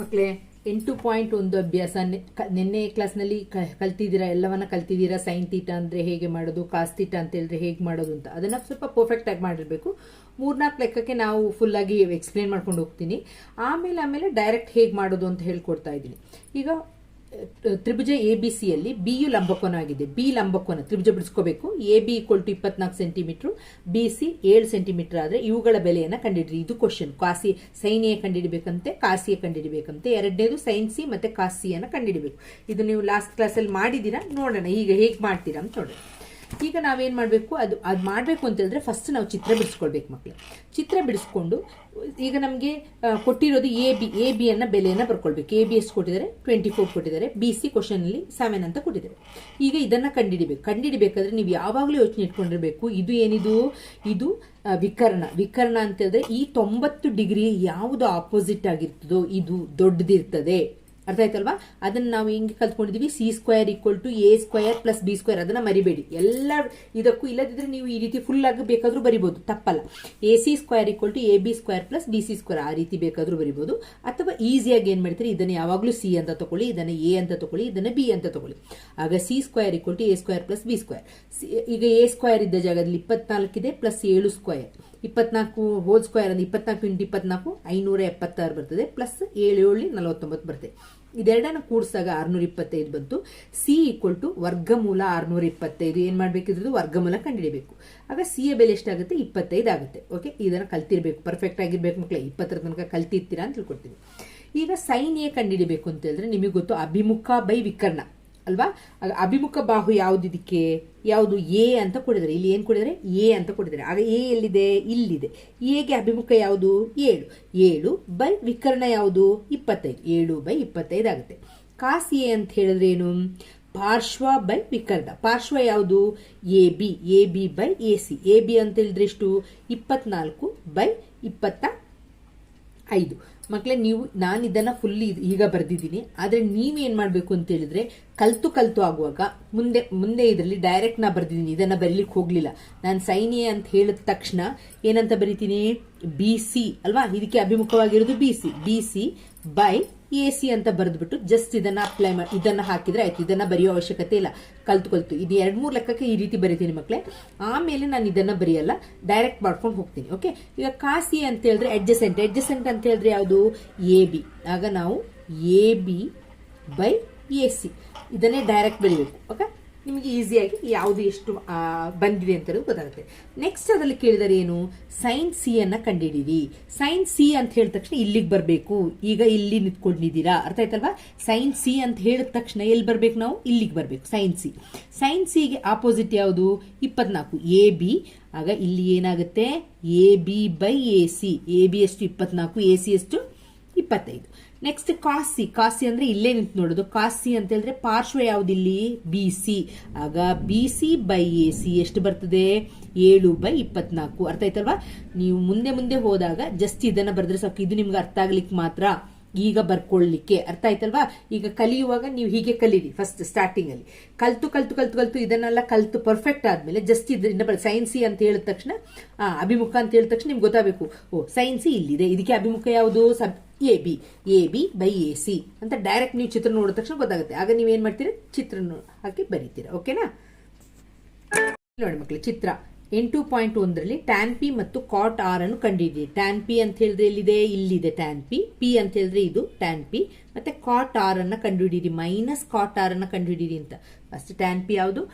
ಮಕ್ಕಳೇ ಎಂಟು ಪಾಯಿಂಟ್ ಒಂದು ಅಭ್ಯಾಸ. ನಿನ್ನೆ ಕ್ಲಾಸ್ನಲ್ಲಿ ಕಲ್ತಿದ್ದೀರಾ, ಎಲ್ಲವನ್ನ ಕಲ್ತಿದ್ದೀರಾ? ಸೈನ್ ತೀಟ ಅಂದರೆ ಹೇಗೆ ಮಾಡೋದು ಕಾಸ್ ತೀಟ ಅಂತ ಹೇಳಿದ್ರೆ ಹೇಗೆ ಮಾಡೋದು ಅಂತ. ಅದನ್ನು ಸ್ವಲ್ಪ ಪರ್ಫೆಕ್ಟ್ ಆಗಿ ಮಾಡಿರಬೇಕು. ಮೂರ್ನಾಲ್ಕು ಲೆಕ್ಕಕ್ಕೆ ನಾವು ಫುಲ್ ಆಗಿ ಎಕ್ಸ್ಪ್ಲೇನ್ ಮಾಡ್ಕೊಂಡು ಹೋಗ್ತೀನಿ. ಆಮೇಲೆ ಆಮೇಲೆ ಡೈರೆಕ್ಟ್ ಹೇಗೆ ಮಾಡೋದು ಅಂತ ಹೇಳ್ಕೊಡ್ತಾ ಇದ್ದೀನಿ. ಈಗ ತ್ರಿಭುಜ ಎ ಬಿ ಸಿಯಲ್ಲಿ ಬಿ ಯು ಲಂಬಕೋನ ಆಗಿದೆ. ಬಿ ಲಂಬಕೋನ, ತ್ರಿಭುಜ ಬಿಡಿಸ್ಕೋಬೇಕು. ಎ ಬಿ ಈಕ್ವಲ್ ಟು ಇಪ್ಪತ್ನಾಲ್ಕು ಸೆಂಟಿಮೀಟರ್ ಬಿ ಸಿ ಏಳು ಸೆಂಟಿಮೀಟರ್ ಆದರೆ ಇವುಗಳ ಬೆಲೆಯನ್ನು ಕಂಡಿಡ್ರಿ. ಇದು question cos C sine A ಕಂಡಿಡಿಬೇಕಂತೆ A ಕಂಡಿಡಿಬೇಕಂತೆ. ಎರಡನೇದು ಸೈನ್ ಸಿ ಮತ್ತೆ ಕಾಸಿಯನ್ನು ಕಂಡುಹಿಡಬೇಕು ಇದು ನೀವು ಲಾಸ್ಟ್ ಕ್ಲಾಸಲ್ಲಿ ಮಾಡಿದ್ದೀರಾ? ನೋಡೋಣ. ಈಗ ಹೇಗೆ ಮಾಡ್ತೀರಾ ಅಂತ ನೋಡೋಣ. ಈಗ ನಾವೇನು ಮಾಡಬೇಕು? ಅದು ಅದು ಮಾಡಬೇಕು ಅಂತ ಹೇಳಿದ್ರೆ ಫಸ್ಟ್ ನಾವು ಚಿತ್ರ ಬಿಡಿಸ್ಕೊಳ್ಬೇಕು ಮಕ್ಕಳು ಚಿತ್ರ ಬಿಡಿಸ್ಕೊಂಡು, ಈಗ ನಮಗೆ ಕೊಟ್ಟಿರೋದು ಎ ಬಿ ಎ ಬಿ ಅನ್ನ ಬೆಲೆಯನ್ನು ಬರ್ಕೊಳ್ಬೇಕು. ಎ ಬಿ ಎಸ್ ಕೊಟ್ಟಿದ್ದಾರೆ? ಟ್ವೆಂಟಿ ಫೋರ್ ಕೊಟ್ಟಿದ್ದಾರೆ ಬಿ ಸಿ ಕ್ವಶನಲ್ಲಿ ಸೆವೆನ್ ಅಂತ ಕೊಟ್ಟಿದ್ದಾರೆ. ಈಗ ಇದನ್ನ ಕಂಡಿಡಿಬೇಕು. ಕಂಡಿಡಿಬೇಕಾದ್ರೆ ನೀವು ಯಾವಾಗಲೂ ಯೋಚನೆ ಇಟ್ಕೊಂಡಿರಬೇಕು. ಇದು ಏನಿದು? ಇದು ವಿಕರ್ಣ. ವಿಕರ್ಣ ಅಂತ ಹೇಳಿದ್ರೆ ಈ ತೊಂಬತ್ತು ಡಿಗ್ರಿ ಯಾವುದು ಆಪೋಸಿಟ್ ಆಗಿರ್ತದೋ, ಇದು ದೊಡ್ಡದಿರ್ತದೆ. ಅರ್ಥ ಆಯ್ತಲ್ವಾ? ಅದನ್ನ ನಾವು ಹಿಂಗೆ ಕಲ್ತ್ಕೊಂಡಿದೀವಿ? C square equal to A square plus B square ಅದನ್ನ ಮರಿಬೇಡಿ. ಎಲ್ಲ ಇದಕ್ಕೂ ಇಲ್ಲದಿದ್ರೆ ನೀವು ಈ ರೀತಿ ಫುಲ್ ಆಗಿ ಬೇಕಾದ್ರೂ ಬರಿಬೋದು. ತಪ್ಪಲ್ಲ. A C square equal to A B square plus B C square ಆ ರೀತಿ ಬೇಕಾದ್ರೂ ಬರಿಬೋದು. ಅಥವಾ ಈಸಿಯಾಗಿ ಏನ್ ಮಾಡ್ತೀರಿ? ಇದನ್ನ ಯಾವಾಗಲೂ ಸಿ ಅಂತ ತಗೊಳ್ಳಿ ಇದನ್ನ ಎ ಅಂತ ತಗೊಳ್ಳಿ ಇದನ್ನ ಬಿ ಅಂತ ತಗೊಳ್ಳಿ ಆಗ C square equal to A square plus B square ಈಗ ಎ ಸ್ಕ್ವೇರ್ ಇದ್ದ ಜಾಗದಲ್ಲಿ ಇಪ್ಪತ್ನಾಲ್ಕಿದೆ ಪ್ಲಸ್ ಏಳು ಸ್ಕ್ವೇರ್ ಇಪ್ಪತ್ನಾಲ್ಕು ಹೋಲ್ ಸ್ಕ್ವೇರ್ ಅಂದ್ರೆ ಇಪ್ಪತ್ನಾಲ್ಕು ಇಂಟು ಇಪ್ಪತ್ನಾಲ್ಕು, ಐನೂರ ಎಪ್ಪತ್ತಾರು ಬರ್ತದೆ ಪ್ಲಸ್ ಏಳು ಏಳು ನಲವತ್ತೊಂಬತ್ತು ಬರ್ತದೆ. ಇದೆರಡನ್ನ ಕೂಡಿಸಿದಾಗ ಆರ್ನೂರ ಇಪ್ಪತ್ತೈದು ಬಂತು. ಸಿ ಈಕ್ವಲ್ ಟು ವರ್ಗಮೂಲ ಆರ್ನೂರ ಇಪ್ಪತ್ತೈದು ಏನ್ ಮಾಡ್ಬೇಕಿದ್ರು ವರ್ಗಮೂಲ ಕಂಡಿಡಿಬೇಕು ಆಗ ಸಿ ಎ ಬೆಲೆ ಎಷ್ಟಾಗುತ್ತೆ? ಇಪ್ಪತ್ತೈದು ಆಗುತ್ತೆ. ಓಕೆ ಇದನ್ನ ಕಲ್ತಿರ್ಬೇಕು. ಪರ್ಫೆಕ್ಟ್ ಆಗಿರ್ಬೇಕು ಮಕ್ಕಳೇ ಇಪ್ಪತ್ತರ ತನಕ ಕಲ್ತಿರ್ತೀರಾ ಅಂತ ತಿಳ್ಕೊಡ್ತೀನಿ ಈಗ ಸೈನ್ ಎ ಕಂಡುಹಿಡಿಬೇಕು ಅಂತ ಹೇಳಿದ್ರೆ ನಿಮಗೆ ಗೊತ್ತು ಅಭಿಮುಖ ಬೈ ವಿಕರ್ಣ. ಅಲ್ವಾ? ಅಭಿಮುಖ ಬಾಹು ಯಾವ್ದು ಇದಕ್ಕೆ ಯಾವುದು ಎ ಅಂತ ಕೊಡಿದರೆ. ಇಲ್ಲಿ ಏನು ಕೊಡಿದರೆ? ಎ ಅಂತ ಕೊಡಿದ್ದಾರೆ ಆಗ ಎ ಎಲ್ಲಿದೆ? ಇಲ್ಲಿದೆ. ಎಗೆ ಅಭಿಮುಖ ಯಾವುದು? ಏಳು. ಏಳು ಬೈ ವಿಕರ್ಣ ಯಾವುದು? ಇಪ್ಪತ್ತೈದು. ಏಳು ಬೈ ಇಪ್ಪತ್ತೈದು ಆಗುತ್ತೆ. ಕಾಸ್ ಎ ಅಂತ ಹೇಳಿದ್ರೆ ಏನು? ಪಾರ್ಶ್ವ ಬೈ ವಿಕರ್ಣ. ಪಾರ್ಶ್ವ ಯಾವುದು? A B. A B by A C. A B ಅಂತ ಹೇಳಿದ್ರೆ ಎಷ್ಟು? ಇಪ್ಪತ್ನಾಲ್ಕು ಬೈ ಇಪ್ಪತ್ತ ಐದು. ಮಕ್ಕಳೇ ನೀವು ನಾನು ಇದನ್ನ ಫುಲ್ ಈಗ ಬರೆದಿದ್ದೀನಿ. ಆದರೆ ನೀವೇನು ಮಾಡಬೇಕು ಅಂತ ಹೇಳಿದ್ರೆ, ಕಲ್ತು ಕಲ್ತು ಆಗುವಾಗ, ಮುಂದೆ ಮುಂದೆ ಇದರಲ್ಲಿ ಡೈರೆಕ್ಟ್ ನಾ ಬರ್ದಿದ್ದೀನಿ. ಇದನ್ನ ಬರೀಲಿಕ್ಕೆ ಹೋಗ್ಲಿಲ್ಲ. ನಾನು ಸೈನ್ಯ ಅಂತ ಹೇಳಿದ ತಕ್ಷಣ ಏನಂತ ಬರಿತೀನಿ? ಬಿ ಸಿ ಅಲ್ವಾ? ಇದಕ್ಕೆ ಅಭಿಮುಖವಾಗಿರೋದು B C B C by A C ಅಂತ ಬರೆದ್ಬಿಟ್ಟು ಜಸ್ಟ್ ಇದನ್ನ ಅಪ್ಲೈ ಮಾಡಿ ಇದನ್ನ ಹಾಕಿದ್ರೆ ಆಯ್ತು. ಇದನ್ನ ಬರೆಯೋ ಅವಶ್ಯಕತೆ ಇಲ್ಲ. ಕಲ್ತು ಕಲ್ತು ಇದು ಎರಡು ಮೂರು ಲೆಕ್ಕಕ್ಕೆ ಈ ರೀತಿ ಬರೀತೀನಿ ಮಕ್ಕಳೇ ಆಮೇಲೆ ನಾನು ಇದನ್ನ ಬರೆಯಲ್ಲ. ಡೈರೆಕ್ಟ್ ಮಾಡ್ಕೊಂಡು ಹೋಗ್ತೀನಿ ಓಕೆ ಈಗ ಕಾಸಿ ಅಂತ ಹೇಳಿದ್ರೆ ಅಡ್ಜಸೆಂಟ್ ಅಡ್ಜಸೆಂಟ್ ಅಂತ ಹೇಳಿದ್ರೆ ಯಾವುದು? A B. ಆಗ ನಾವು A B by A C. ಇದನ್ನೇ ಡೈರೆಕ್ಟ್ ಬರೀಬೇಕು ಓಕೆ ನಿಮಗೆ ಈಸಿಯಾಗಿ ಯಾವುದು ಎಷ್ಟು ಬಂದಿದೆ ಅಂತಲೂ ಗೊತ್ತಾಗುತ್ತೆ. ನೆಕ್ಸ್ಟ್ ಅದರಲ್ಲಿ ಕೇಳಿದರೆ ಏನು? ಸೈನ್ ಸಿ ಅನ್ನ ಕಂಡುಹಿಡೀರಿ ಸೈನ್ ಸಿ ಅಂತ ಹೇಳಿದ ತಕ್ಷಣ ಇಲ್ಲಿಗೆ ಬರಬೇಕು. ಈಗ ಇಲ್ಲಿ ನಿಂತ್ಕೊಂಡಿದ್ದೀರಾ? ಅರ್ಥ ಆಯ್ತಲ್ವಾ? ಸೈನ್ ಸಿ ಅಂತ ಹೇಳಿದ ತಕ್ಷಣ ಎಲ್ಲಿ ಬರಬೇಕು ನಾವು? ಇಲ್ಲಿಗೆ ಬರಬೇಕು. ಸೈನ್ ಸಿ ಸೈನ್ ಸಿಗೆ ಆಪೋಸಿಟ್ ಯಾವುದು? ಇಪ್ಪತ್ನಾಲ್ಕು. ಎ ಬಿ ಆಗ ಇಲ್ಲಿ ಏನಾಗುತ್ತೆ? A B by A C A B ಎಷ್ಟು? ಇಪ್ಪತ್ನಾಲ್ಕು. ಎ ಸಿ ಎಷ್ಟು? ಇಪ್ಪತ್ತೈದು. ನೆಕ್ಸ್ಟ್ ಕಾಸಿ. ಕಾಸಿ ಅಂದ್ರೆ ಇಲ್ಲೇ ನಿಂತು ನೋಡೋದು. ಕಾಸಿ ಅಂತ ಹೇಳಿದ್ರೆ ಪಾರ್ಶ್ವ ಯಾವ್ದಿಲ್ಲಿ ಬಿ ಸಿ ಆಗ B C by A C ಎಷ್ಟು ಬರ್ತದೆ? ಏಳು ಬೈ ಇಪ್ಪತ್ನಾಲ್ಕು. ಅರ್ಥ ಆಯ್ತಲ್ವಾ? ನೀವು ಮುಂದೆ ಮುಂದೆ ಹೋದಾಗ ಜಸ್ಟ್ ಇದನ್ನ ಬರೆದ್ರೆ ಸಾಕು. ಇದು ನಿಮ್ಗೆ ಅರ್ಥ ಆಗ್ಲಿಕ್ಕೆ ಮಾತ್ರ. ಈಗ ಬರ್ಕೊಳ್ಳಿಕ್ಕೆ ಅರ್ಥ ಆಯ್ತಲ್ವಾ? ಈಗ ಕಲಿಯುವಾಗ ನೀವು ಹೀಗೆ ಕಲೀರಿ ಫಸ್ಟ್ ಸ್ಟಾರ್ಟಿಂಗ್ ಅಲ್ಲಿ. ಕಲ್ತು ಕಲ್ತು ಕಲ್ತು ಕಲ್ತು ಇದನ್ನೆಲ್ಲ ಕಲ್ತು ಪರ್ಫೆಕ್ಟ್ ಆದ್ಮೇಲೆ ಜಸ್ಟ್ ಬರ ಸೈನ್ಸಿ ಅಂತ ಹೇಳಿದ ತಕ್ಷಣ ಅಭಿಮುಖ ಅಂತ ಹೇಳಿದ ತಕ್ಷಣ ನಿಮ್ಗೆ ಗೊತ್ತಾಗಬೇಕು. ಓ ಸೈನ್ಸಿ ಇಲ್ಲಿದೆ. ಇದಕ್ಕೆ ಅಭಿಮುಖ ಯಾವುದು? Sub, A, B. A, B by A C ಅಂತ ಡೈರೆಕ್ಟ್ ನೀವು ಚಿತ್ರ ನೋಡಿದ ತಕ್ಷಣ ಗೊತ್ತಾಗುತ್ತೆ. ಆಗ ನೀವೇನು ಮಾಡ್ತೀರಾ? ಚಿತ್ರ ಹಾಕಿ ಬರೀತೀರಾ. ಓಕೆನಾ ನೋಡಿ ಮಕ್ಕಳು ಚಿತ್ರ. ಎಂಟು ಪಾಯಿಂಟ್ ಒಂದರಲ್ಲಿ ಟ್ಯಾನ್ ಪಿ ಮತ್ತು ಕಾಟ್ ಆರ್ ಅನ್ನು ಕಂಡಿದ್ದೀರಿ. ಟ್ಯಾನ್ ಪಿ ಅಂತ ಹೇಳಿದ್ರೆ ಎಲ್ಲಿದೆ? ಇಲ್ಲಿದೆ ಟ್ಯಾನ್ ಪಿ ಪಿ ಅಂತ ಹೇಳಿದ್ರೆ ಇದು ಟ್ಯಾನ್ ಪಿ ಮತ್ತೆ ಕಾಟ್ ಆರ್ ಅನ್ನ ಕಂಡುಹಿಡೀರಿ ಮೈನಸ್ ಕಾಟ್ ಆರ್ ಅನ್ನ ಕಂಡುಹಿಡೀರಿ ಅಂತ. ಫಸ್ಟ್ ಟ್ಯಾನ್ ಪಿ ಯಾವುದು?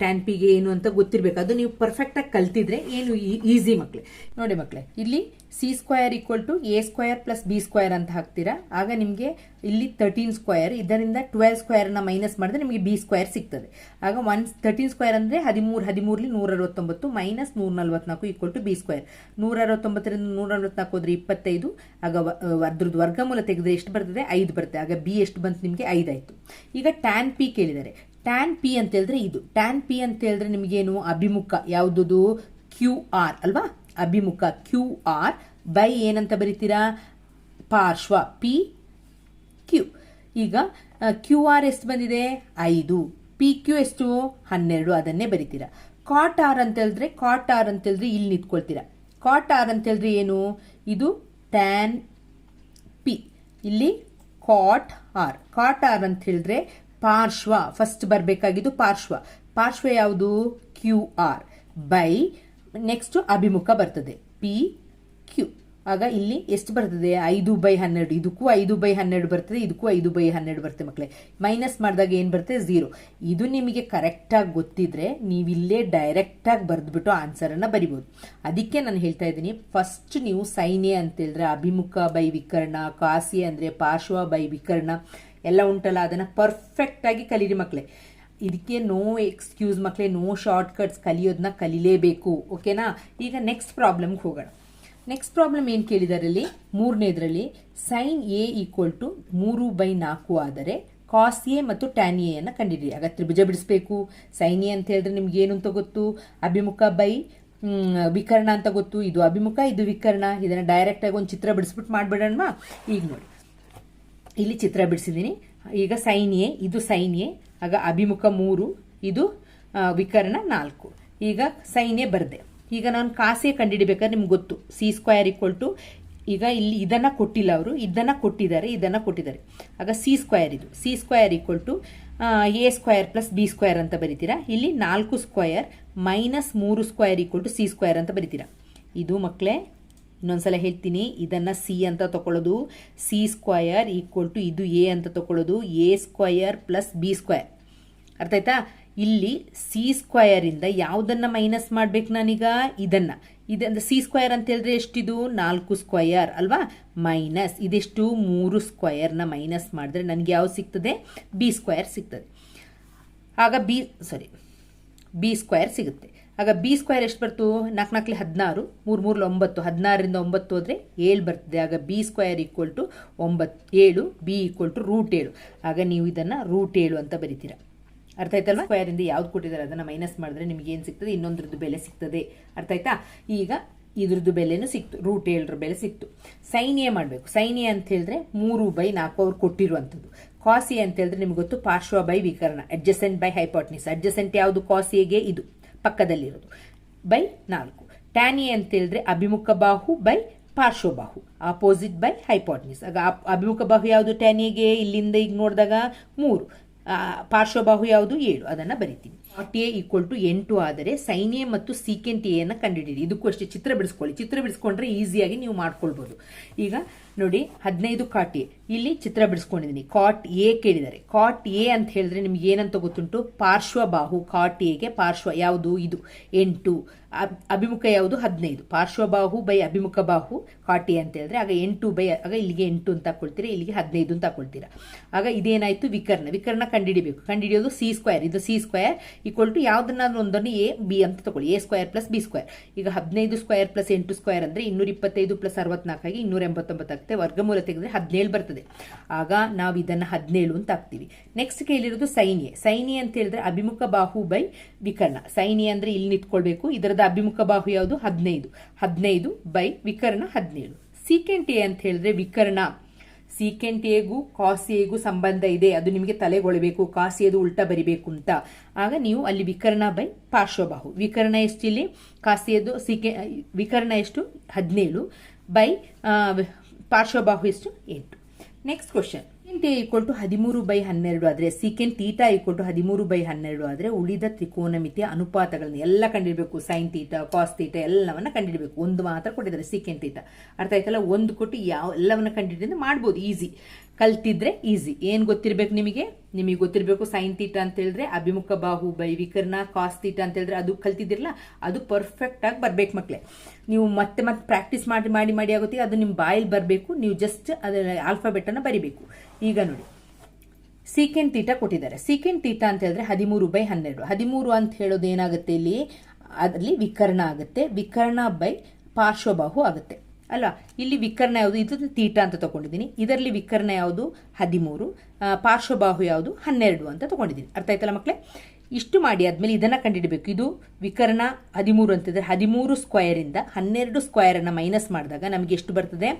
ಟ್ಯಾನ್ ಪಿಗೆ ಏನು ಅಂತ ಗೊತ್ತಿರಬೇಕು. ಅದು ನೀವು ಪರ್ಫೆಕ್ಟ್ ಆಗಿ ಕಲ್ತಿದ್ರೆ ಏನು ಈಸಿ ಮಕ್ಳೆ. ನೋಡಿ ಮಕ್ಳೆ, ಇಲ್ಲಿ C square equal to A square plus B square ಅಂತ ಹಾಕ್ತೀರಾ? ಆಗ ನಿಮಗೆ ಇಲ್ಲಿ ತರ್ಟೀನ್ ಸ್ಕ್ವಯರ್ ಇದರಿಂದ ಟ್ವೆಲ್ ಸ್ಕ್ವಯರ್ನ ಮೈನಸ್ ಮಾಡಿದ್ರೆ ನಿಮಗೆ ಬಿ ಸ್ಕ್ವಯರ್ ಸಿಗ್ತದೆ. ಆಗ ಒನ್ ತರ್ಟೀನ್ ಸ್ಕ್ವಯರ್ ಅಂದರೆ ಹದಿಮೂರು ಹದಿಮೂರಲ್ಲಿ ನೂರ ಅರವತ್ತೊಂಬತ್ತು ಮೈನಸ್ ನೂರ ನಲ್ವತ್ನಾಲ್ಕು ಈಕ್ವಲ್ ಟು ಬಿ ಸ್ಕ್ವಯರ್ ನೂರ ಅರವತ್ತೊಂಬತ್ತರಿಂದ ನೂರ ನಲ್ವತ್ನಾಲ್ಕು ಹೋದ್ರೆ ಇಪ್ಪತ್ತೈದು, ಆಗ ಅದ್ರದ್ದು ವರ್ಗಮೂಲ ತೆಗೆದ್ರೆ ಎಷ್ಟು ಬರ್ತದೆ? ಐದು ಬರ್ತದೆ. ಆಗ ಬಿ ಎಷ್ಟು ಬಂತು? ನಿಮಗೆ ಐದಾಯ್ತು. ಈಗ ಟ್ಯಾನ್ ಪಿ ಕೇಳಿದ್ದಾರೆ ಟ್ಯಾನ್ ಪಿ ಅಂತ ಹೇಳಿದ್ರೆ ಇದು. ಟ್ಯಾನ್ ಪಿ ಅಂತ ಹೇಳಿದ್ರೆ ನಿಮಗೇನು? ಅಭಿಮುಖ. ಯಾವುದದು? ಕ್ಯೂ ಆರ್ ಅಲ್ವಾ? ಅಭಿಮುಖ. ಕ್ಯೂ ಆರ್ ಬೈ ಏನಂತ ಬರೀತೀರಾ? ಪಾರ್ಶ್ವ. ಪಿ ಕ್ಯೂ ಈಗ ಕ್ಯೂ ಆರ್ ಎಷ್ಟು ಬಂದಿದೆ? ಐದು. ಪಿ ಕ್ಯೂ ಎಷ್ಟು? ಹನ್ನೆರಡು. ಅದನ್ನೇ ಬರೀತೀರಾ. ಕಾಟ್ ಆರ್ ಅಂತ ಹೇಳಿದ್ರೆ ಕಾಟ್ ಆರ್ ಅಂತ ಹೇಳಿದ್ರೆ ಇಲ್ಲಿ ನಿಂತ್ಕೊಳ್ತೀರಾ. ಕಾಟ್ ಆರ್ ಅಂತ ಹೇಳಿದ್ರೆ ಏನು? ಇದು ಟ್ಯಾನ್ ಪಿ ಇಲ್ಲಿ ಕಾಟ್ ಆರ್ ಕಾಟ್ ಆರ್ ಅಂತ ಹೇಳಿದ್ರೆ ಪಾರ್ಶ್ವ. ಫಸ್ಟ್ ಬರಬೇಕಾಗಿದ್ದು ಪಾರ್ಶ್ವ. ಪಾರ್ಶ್ವ ಯಾವುದು? ಕ್ಯೂ ಆರ್ ಬೈ ನೆಕ್ಸ್ಟ್ ಅಭಿಮುಖ ಬರ್ತದೆ. ಪಿ ಕ್ಯೂ ಆಗ ಇಲ್ಲಿ ಎಷ್ಟು ಬರ್ತದೆ? ಐದು ಬೈ ಹನ್ನೆರಡು. ಇದಕ್ಕೂ ಐದು ಬೈ ಹನ್ನೆರಡು ಬರ್ತದೆ, ಇದಕ್ಕೂ ಐದು ಬೈ ಹನ್ನೆರಡು ಬರ್ತದೆ ಮಕ್ಕಳೇ ಮೈನಸ್ ಮಾಡಿದಾಗ ಏನು ಬರ್ತದೆ? ಝೀರೋ ಇದು ನಿಮಗೆ ಕರೆಕ್ಟಾಗಿ ಗೊತ್ತಿದ್ರೆ ನೀವು ಇಲ್ಲೇ ಡೈರೆಕ್ಟಾಗಿ ಬರೆದ್ಬಿಟ್ಟು ಆನ್ಸರನ್ನು ಬರಿಬೋದು. ಅದಕ್ಕೆ ನಾನು ಹೇಳ್ತಾ ಇದ್ದೀನಿ ಫಸ್ಟ್ ನೀವು ಸೈನ್ಯ ಅಂತ ಹೇಳಿದ್ರೆ ಅಭಿಮುಖ ಬೈ ವಿಕರ್ಣ ಕಾಸಿ ಅಂದರೆ ಪಾರ್ಶ್ವ ಬೈ ವಿಕರ್ಣ. ಎಲ್ಲ ಉಂಟಲ್ಲ, ಅದನ್ನು ಪರ್ಫೆಕ್ಟಾಗಿ ಕಲೀರಿ ಮಕ್ಕಳೇ ಇದಕ್ಕೆ ನೋ ಎಕ್ಸ್ಕ್ಯೂಸ್ ಮಕ್ಕಳೇ ನೋ ಶಾರ್ಟ್ಕಟ್ಸ್ ಕಲಿಯೋದನ್ನ ಕಲೀಲೇಬೇಕು ಓಕೆನಾ ಈಗ ನೆಕ್ಸ್ಟ್ ಪ್ರಾಬ್ಲಮ್ಗೆ ಹೋಗೋಣ. ನೆಕ್ಸ್ಟ್ ಪ್ರಾಬ್ಲಮ್ ಏನು ಕೇಳಿದ್ದಾರೆ ಇಲ್ಲಿ ಮೂರನೇದರಲ್ಲಿ ಸೈನ್ ಎ ಈಕ್ವಲ್ ಟು ಮೂರು ಬೈ ನಾಲ್ಕು ಆದರೆ ಕಾಸ್ ಎ ಮತ್ತು ಟ್ಯಾನ್ ಅನ್ನು ಕಂಡಿಡಿ ಆಗ ತ್ರಿಭುಜ ಬಿಡಿಸ್ಬೇಕು. ಸೈನ್ ಎ ಅಂತ ಹೇಳಿದ್ರೆ ನಿಮ್ಗೆ ಏನು ಅಂತ ಗೊತ್ತು? ಅಭಿಮುಖ ಬೈ ವಿಕರ್ಣ ಅಂತ ಗೊತ್ತು. ಇದು ಅಭಿಮುಖ, ಇದು ವಿಕರ್ಣ. ಇದನ್ನು ಡೈರೆಕ್ಟಾಗಿ ಒಂದು ಚಿತ್ರ ಬಿಡಿಸ್ಬಿಟ್ಟು ಮಾಡಿಬಿಡೋಣ ಈಗ ನೋಡಿ. ಇಲ್ಲಿ ಚಿತ್ರ ಬಿಡಿಸಿದ್ದೀನಿ. ಈಗ ಸೈನ್ ಎ, ಇದು ಸೈನ್ ಎ, ಆಗ ಅಭಿಮುಖ ಮೂರು, ಇದು ವಿಕರ್ಣ ನಾಲ್ಕು. ಈಗ ಸೈನ್ ಎ ಬರದೆ. ಈಗ ನಾನು ಕಾಸೆ ಕಂಡುಹಿಡಿಬೇಕಾದ್ರೆ ನಿಮ್ಗೆ ಗೊತ್ತು. ಸಿ ಸ್ಕ್ವಯರ್ ಈಕ್ವಲ್ ಟು, ಈಗ ಇಲ್ಲಿ ಇದನ್ನ ಕೊಟ್ಟಿಲ್ಲ ಅವರು. ಇದನ್ನ ಕೊಟ್ಟಿದ್ದಾರೆ ಇದನ್ನ ಕೊಟ್ಟಿದ್ದಾರೆ. ಆಗ ಸಿ ಸ್ಕ್ವಯರ್ ಇದು. C square equal to A square plus B square ಅಂತ ಬರಿತೀರಾ? ಇಲ್ಲಿ ನಾಲ್ಕು ಸ್ಕ್ವಯರ್ ಮೈನಸ್ ಮೂರು square equal to C square ಅಂತ ಬರಿತೀರಾ? ಇದು ಮಕ್ಕಳೇ ಇನ್ನೊಂದ್ಸಲ ಹೇಳ್ತೀನಿ, ಇದನ್ನ ಸಿ ಅಂತ ತಗೊಳ್ಳೋದು ಸಿ ಸ್ಕ್ವಯರ್ ಈಕ್ವಲ್ ಟು ಇದು ಎ ಅಂತ ತಗೊಳ್ಳೋದು A square plus B square ಅರ್ಥ ಆಯ್ತಾ? ಇಲ್ಲಿ ಸಿ ಸ್ಕ್ವಯರ್ ಇಂದ ಯಾವುದನ್ನ ಮೈನಸ್ ಮಾಡ್ಬೇಕು ನಾನೀಗ? ಇದನ್ನ. ಇದಂದ್ರೆ ಸಿ ಸ್ಕ್ವಯರ್ ಅಂತ ಹೇಳಿದ್ರೆ ಎಷ್ಟಿದು? ನಾಲ್ಕು ಸ್ಕ್ವಯರ್ ಅಲ್ವಾ? ಮೈನಸ್ ಇದೆಷ್ಟು? ಮೂರು ಸ್ಕ್ವಯರ್ನ ಮೈನಸ್ ಮಾಡಿದ್ರೆ ನನಗೆ ಯಾವ್ದು ಸಿಗ್ತದೆ? ಬಿ ಸ್ಕ್ವಯರ್ ಸಿಗ್ತದೆ. ಆಗ ಬಿ ಸಾರಿ ಬಿ ಸ್ಕ್ವಯರ್ ಸಿಗುತ್ತೆ. ಆಗ ಬಿ ಸ್ಕ್ವೇರ್ ಎಷ್ಟು ಬರ್ತು? ನಾಲ್ಕು ನಾಲ್ಕಲಿ ಹದಿನಾರು, ಮೂರು ಮೂರಲ್ಲಿ ಒಂಬತ್ತು, ಹದಿನಾರರಿಂದ ಒಂಬತ್ತು ಹೋದರೆ ಏಳು ಬರ್ತದೆ. ಆಗ ಬಿ ಸ್ಕ್ವೇರ್ ಈಕ್ವಲ್ ಟು ಒಂಬತ್ತು, ಏಳು ಬಿ ಈಕ್ವಲ್ ಟು ರೂಟ್ ಏಳು. ಆಗ ನೀವು ಇದನ್ನು ರೂಟ್ ಏಳು ಅಂತ ಬರಿತೀರಾ. ಅರ್ಥ ಆಯ್ತಲ್ವಾ? ಸ್ಕ್ವೇರಿಂದ ಯಾವ್ದು ಕೊಟ್ಟಿದ್ದಾರೆ? ಅದನ್ನು ಮೈನಸ್ ಮಾಡಿದ್ರೆ ನಿಮಗೆ ಏನು ಸಿಗ್ತದೆ? ಇನ್ನೊಂದ್ರದ್ದು ಬೆಲೆ ಸಿಗ್ತದೆ. ಅರ್ಥ ಆಯ್ತಾ? ಈಗ ಇದ್ರದ್ದು ಬೆಲೆನೂ ಸಿಕ್ತು. ರೂಟ್ ಏಳರ ಬೆಲೆ ಸಿಕ್ತು. ಸೈನ್ ಎ ಮಾಡಬೇಕು. ಸೈನ್ ಎ ಅಂತ ಹೇಳಿದ್ರೆ ಮೂರು ಬೈ ನಾಲ್ಕು ಅವ್ರು ಕೊಟ್ಟಿರುವಂಥದ್ದು. ಕಾಸಿ ಅಂತ ಹೇಳಿದ್ರೆ ನಿಮ್ಗೆ ಗೊತ್ತು, ಪಾರ್ಶ್ವ ಬೈ ವಿಕರ್ಣ ಅಡ್ಜಸೆಂಟ್ ಬೈ ಹೈಪಾಟ್ನಿಸ್ ಅಡ್ಜಸೆಂಟ್ ಯಾವುದು? ಕಾಸಿಗೆ ಇದು. ಪಕ್ಕದಲ್ಲಿರೋದು ಬೈ ನಾಲ್ಕು. ಟ್ಯಾನಿ ಅಂತ ಹೇಳಿದ್ರೆ ಅಭಿಮುಖ ಬಾಹು ಬೈ ಪಾರ್ಶ್ವಬಾಹು. ಆಪೋಸಿಟ್ ಬೈ ಹೈಪಾಟ್ನಿಸ್ ಆಗ ಅಭಿಮುಖ ಬಾಹು ಯಾವುದು ಟ್ಯಾನ್ ಎಗೆ ಇಲ್ಲಿಂದ ಈಗ ನೋಡಿದಾಗ ಮೂರು. ಪಾರ್ಶ್ವಬಾಹು ಯಾವುದು? ಏಳು. ಅದನ್ನು ಬರಿತೀನಿ. ನಾಟ್ ಎ ಈಕ್ವಲ್ ಟು ಎಂಟು ಆದರೆ ಸೈನ್ ಎ ಮತ್ತು ಸೀಕೆಂಟ್ ಎ ಅನ್ನು ಕಂಡುಹಿಡಿಯಿರಿ. ಇದಕ್ಕೂ ಅಷ್ಟೇ ಚಿತ್ರ ಬಿಡಿಸ್ಕೊಳ್ಳಿ. ಚಿತ್ರ ಬಿಡಿಸ್ಕೊಂಡ್ರೆ ಈಸಿಯಾಗಿ ನೀವು ಮಾಡ್ಕೊಳ್ಬೋದು. ಈಗ ನೋಡಿ, ಹದಿನೈದು ಕಾಟ್ ಎ ಇಲ್ಲಿ ಚಿತ್ರ ಬಿಡಿಸ್ಕೊಂಡಿದ್ದೀನಿ. ಕಾಟ್ ಎ ಕೇಳಿದ್ದಾರೆ. ಕಾಟ್ ಎ ಅಂತ ಹೇಳಿದ್ರೆ ನಿಮ್ಗೆ ಏನಂತ ಗೊತ್ತುಂಟು? ಪಾರ್ಶ್ವಬಾಹು ಕಾಟ್ ಎಗೆ ಪಾರ್ಶ್ವ. ಯಾವುದು? ಇದು. ಎಂಟು. ಅಭಿಮುಖ ಯಾವುದು? ಹದಿನೈದು. ಪಾರ್ಶ್ವಬಾಹು ಬೈ ಅಭಿಮುಖ ಬಾಹು ಕಾಟ್ ಎ ಅಂತ ಹೇಳಿದ್ರೆ, ಆಗ ಎಂಟು ಬೈ, ಆಗ ಇಲ್ಲಿಗೆ ಎಂಟು ಅಂತ ಹಾಕೊಳ್ತೀರಾ ಇಲ್ಲಿಗೆ ಹದಿನೈದು ಅಂತ ಹಾಕೊಳ್ತೀರಾ ಆಗ ಇದೇನಾಯ್ತು? ವಿಕರ್ಣ. ವಿಕರ್ಣ ಕಂಡುಹಿಡಿಬೇಕು. ಕಂಡುಹಿಡಿಯೋದು ಸಿ ಸ್ಕ್ವೇರ್ ಇದು ಸಿ ಸ್ಕ್ವೇರ್ ಈಕ್ವಲ್ ಟು ಯಾವ್ದನ್ನಾದ್ರೂ ಒಂದನ್ನು ಎ ಬಿ ಅಂತ ತಗೊಳ್ಳಿ. A square plus B square ಈಗ ಹದಿನೈದು ಸ್ಕ್ವೇರ್ ಪ್ಲಸ್ ಎಂಟು ಸ್ಕ್ವೇರ್ ಅಂದ್ರೆ ಇನ್ನೂರ ಇಪ್ಪತ್ತೈದು ಪ್ಲಸ್ ಅರವತ್ನಾಲ್ಕಾಗಿ ಇನ್ನೂರ ಎಂಬತ್ತೊಂಬತ್ತು ಆಗುತ್ತೆ ವರ್ಗಮೂಲ ತೆಗೆದ್ರೆ ಹದಿನೇಳು ಬರ್ತದೆ. ಆಗ ನಾವು ಇದನ್ನು ಹದಿನೇಳು ಅಂತ ಹಾಕ್ತೀವಿ. ನೆಕ್ಸ್ಟ್ ಕೇಳಿರೋದು ಸೈನ್ಯ. ಸೈನ್ಯ ಸೈನ್ ಅಂತ ಹೇಳಿದ್ರೆ ಅಭಿಮುಖ ಬಾಹು ಬೈ ವಿಕರ್ಣ. ಸೈನ್ಯ ಅಂದ್ರೆ ಇಲ್ಲಿ ನಿಂತ್ಕೊಳ್ಬೇಕು ಇದರದ ಅಭಿಮುಖ ಬಾಹು ಯಾವುದು? ಹದಿನೈದು. ಹದಿನೈದು ಬೈ ವಿಕರ್ಣ ಹದಿನೇಳು. ಸೀಕೆಂಟ್ ಎ ಅಂತ ಹೇಳಿದ್ರೆ ವಿಕರ್ಣ. ಸೀಕೆಂಟ್ ಎಗೂ ಕಾಸ್ ಎಗೂ ಸಂಬಂಧ ಇದೆ, ಅದು ನಿಮಗೆ ತಲೆಗೊಳ್ಳಬೇಕು ಕಾಸ್ ಎದು ಉಲ್ಟಾ ಬರಿಬೇಕು ಅಂತ. ಆಗ ನೀವು ಅಲ್ಲಿ ವಿಕರ್ಣ ಬೈ ಪಾರ್ಶ್ವಬಾಹು. ವಿಕರ್ಣ ಎಷ್ಟು ಇಲ್ಲಿ ಕಾಸ್ ಎದು ಸೀಕೆ ವಿಕರ್ಣ ಎಷ್ಟು? ಹದಿನೇಳು. ಬೈ ಪಾರ್ಶ್ವಬಾಹು ಎಷ್ಟು ಎಂಟು. Next question secant A equal to ಹದಿಮೂರು ಬೈ ಹನ್ನೆರಡು ಆದರೆ ಸೆಕೆಂಡ್ ತೀಟಾ ಈಕ್ವಲ್ ಟು ಹದಿಮೂರು ಬೈ ಹನ್ನೆರಡು ಆದರೆ ಉಳಿದ ತ್ರಿಕೋನಮಿತಿಯ ಅನುಪಾತಗಳನ್ನು ಎಲ್ಲ ಕಂಡಿಡಬೇಕು. ಸೈನ್ ತೀಟ ಕಾಸ್ ತೀಟ ಎಲ್ಲವನ್ನ ಕಂಡಿಡಬೇಕು. ಒಂದು ಮಾತ್ರ ಕೊಟ್ಟಿದ್ದಾರೆ. ಸೆಕೆಂಡ್ ತೀಟ ಅರ್ಥ ಆಯ್ತಲ್ಲ? ಒಂದು ಕೊಟ್ಟು ಯಾವ ಎಲ್ಲವನ್ನ ಕಂಡಿಡಿದ್ರೆ ಮಾಡ್ಬೋದು. ಈಸಿ ಕಲ್ತಿದ್ರೆ ಈಸಿ ಏನು ಗೊತ್ತಿರಬೇಕು ನಿಮಗೆ? ನಿಮಗೆ ಗೊತ್ತಿರಬೇಕು ಸೈನ್ ತೀಟ ಅಂತ ಹೇಳಿದ್ರೆ ಅಭಿಮುಖ ಬಾಹು ಬೈ ವಿಕರ್ಣ ಕಾಸ್ ತೀಟ ಅಂತ ಹೇಳಿದ್ರೆ ಅದು ಕಲ್ತಿದ್ದಿರಲ್ಲ, ಅದು ಪರ್ಫೆಕ್ಟ್ ಆಗಿ ಬರ್ಬೇಕು ಮಕ್ಕಳೇ ನೀವು ಮತ್ತೆ ಮತ್ತೆ ಪ್ರಾಕ್ಟೀಸ್ ಮಾಡಿ ಮಾಡಿ ಮಾಡಿ ಆಗುತ್ತೆ, ಅದು ನಿಮ್ಮ ಬಾಯಲ್ಲಿ ಬರಬೇಕು, ನೀವು ಜಸ್ಟ್ ಅದರ ಆಲ್ಫಾಬೆಟ್ ಅನ್ನ ಬರಿಬೇಕು. ಈಗ ನೋಡಿ. ಸೀಕೆಂಡ್ ತೀಟ ಕೊಟ್ಟಿದ್ದಾರೆ. ಸೀಕೆಂಡ್ ತೀಟ ಅಂತ ಹೇಳಿದ್ರೆ ಹದಿಮೂರು ಬೈ ಹನ್ನೆರಡು. ಹದಿಮೂರು ಅಂತ ಹೇಳೋದು ಏನಾಗುತ್ತೆ ಇಲ್ಲಿ? ಅದರಲ್ಲಿ ವಿಕರ್ಣ ಆಗುತ್ತೆ. ವಿಕರ್ಣ ಬೈ ಪಾರ್ಶ್ವಬಾಹು ಆಗುತ್ತೆ. ಅಲ್ವಾ ಇಲ್ಲಿ ವಿಕರ್ಣ ಯಾವುದು? ಇದು ತೀಟ ಅಂತ ತಗೊಂಡಿದ್ದೀನಿ. ಇದರಲ್ಲಿ ವಿಕರ್ಣ ಯಾವುದು? ಹದಿಮೂರು. ಪಾರ್ಶ್ವಬಾಹು ಯಾವುದು? ಹನ್ನೆರಡು ಅಂತ ತಗೊಂಡಿದ್ದೀನಿ. ಅರ್ಥ ಆಯ್ತಲ್ಲ ಮಕ್ಕಳೇ ಇಷ್ಟು ಮಾಡಿ ಆದಮೇಲೆ ಇದನ್ನ ಕಂಡುಹಿಡಬೇಕು ಇದು ವಿಕರ್ಣ ಹದಿಮೂರು ಅಂತಿದ್ರೆ ಹದಿಮೂರು ಸ್ಕ್ವಯರಿಂದ ಹನ್ನೆರಡು ಸ್ಕ್ವಯರನ್ನು ಮೈನಸ್ ಮಾಡಿದಾಗ ನಮಗೆ ಎಷ್ಟು ಬರ್ತದೆ?